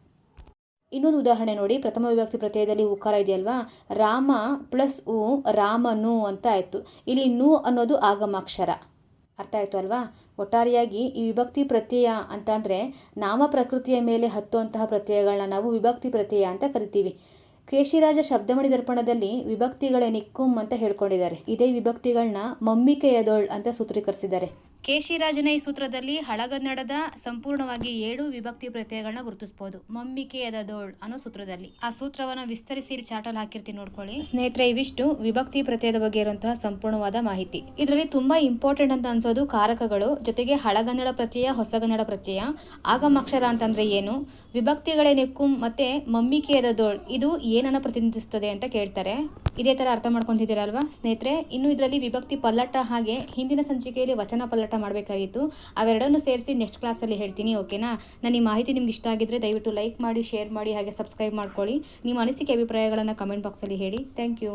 ಇನ್ನೊಂದು ಉದಾಹರಣೆ ನೋಡಿ. ಪ್ರಥಮ ವಿಭಕ್ತಿ ಪ್ರತ್ಯಯದಲ್ಲಿ ಉಕಾರ ಇದೆಯಲ್ವಾ? ರಾಮ ಪ್ಲಸ್ ಉ ರಾಮನು ಅಂತ ಆಯಿತು. ಇಲ್ಲಿ ನು ಅನ್ನೋದು ಆಗಮಾಕ್ಷರ. ಅರ್ಥ ಆಯಿತು ಅಲ್ವಾ? ಒಟ್ಟಾರೆಯಾಗಿ ಈ ವಿಭಕ್ತಿ ಪ್ರತ್ಯಯ ಅಂತಂದರೆ ನಾಮ ಪ್ರಕೃತಿಯ ಮೇಲೆ ಹತ್ತುವಂತಹ ಪ್ರತ್ಯಯಗಳನ್ನ ನಾವು ವಿಭಕ್ತಿ ಪ್ರತ್ಯಯ ಅಂತ ಕರಿತೀವಿ. ಕೇಶಿರಾಜ ಶಬ್ದಮಣಿ ದರ್ಪಣದಲ್ಲಿ ವಿಭಕ್ತಿಗಳೇ ನಿಕ್ಕುಂ ಅಂತ ಹೇಳ್ಕೊಂಡಿದ್ದಾರೆ. ಇದೇ ವಿಭಕ್ತಿಗಳನ್ನ ಮಮ್ಮಿಕೆಯದೋಳ್ ಅಂತ ಸೂತ್ರೀಕರಿಸಿದ್ದಾರೆ. ಕೇಶಿರಾಜನ ಈ ಸೂತ್ರದಲ್ಲಿ ಹಳಗನ್ನಡದ ಸಂಪೂರ್ಣವಾಗಿ ಏಳು ವಿಭಕ್ತಿ ಪ್ರತ್ಯಯಗಳನ್ನ ಗುರುತಿಸಬಹುದು ಮಮ್ಮಿಕೆಯದೋಳ್ ಅನ್ನೋ ಸೂತ್ರದಲ್ಲಿ. ಆ ಸೂತ್ರವನ್ನ ವಿಸ್ತರಿಸಿ ಇಲ್ಲಿ ಹಾಕಿರ್ತೀನಿ ನೋಡ್ಕೊಳ್ಳಿ. ಸ್ನೇಹಿತರೆ, ಇವಿಷ್ಟು ವಿಭಕ್ತಿ ಪ್ರತ್ಯಯದ ಬಗ್ಗೆ ಇರುವಂತಹ ಸಂಪೂರ್ಣವಾದ ಮಾಹಿತಿ. ಇದರಲ್ಲಿ ತುಂಬಾ ಇಂಪಾರ್ಟೆಂಟ್ ಅಂತ ಅನ್ಸೋದು ಕಾರಕಗಳು. ಜೊತೆಗೆ ಹಳಗನ್ನಡ ಪ್ರತ್ಯಯ, ಹೊಸಗನ್ನಡ ಪ್ರತ್ಯಯ. ಆಗಮಾಕ್ಷರ ಅಂತಂದ್ರೆ ಏನು? ವಿಭಕ್ತಿಗಳೇ ನೆಕ್ಕುಂ ಮತ್ತೆ ಮಮ್ಮಿಕೆಯದೋಳ್ ಇದು ಏನನ್ನ ಪ್ರತಿನಿಧಿಸುತ್ತದೆ ಅಂತ ಕೇಳ್ತಾರೆ. ಇದೇ ತರ ಅರ್ಥ ಮಾಡ್ಕೊಂತಿದ್ದೀರಲ್ವಾ? ಸ್ನೇಹಿತರೆ, ಇನ್ನು ಇದರಲ್ಲಿ ವಿಭಕ್ತಿ ಪಲ್ಲಟ ಹಾಗೆ ಹಿಂದಿನ ಸಂಚಿಕೆಯಲ್ಲಿ ವಚನ ಪಲ್ಲಟ ಮಾಡಬೇಕಾಗಿತ್ತು. ಅವೆರಡನ್ನು ಸೇರಿಸಿ ನೆಕ್ಸ್ಟ್ ಕ್ಲಾಸಲ್ಲಿ ಹೇಳ್ತೀನಿ ಓಕೆನಾ ನಾನು ಈ ಮಾಹಿತಿ ನಿಮ್ಗೆ ಇಷ್ಟ ಆಗಿದ್ರೆ ದಯವಿಟ್ಟು ಲೈಕ್ ಮಾಡಿ ಶೇರ್ ಮಾಡಿ, ಹಾಗೆ ಸಬ್ಸ್ಕ್ರೈಬ್ ಮಾಡ್ಕೊಳ್ಳಿ. ನಿಮ್ಮ ಅನಿಸಿಕೆ ಅಭಿಪ್ರಾಯಗಳನ್ನು ಕಮೆಂಟ್ ಬಾಕ್ಸಲ್ಲಿ ಹೇಳಿ. Thank you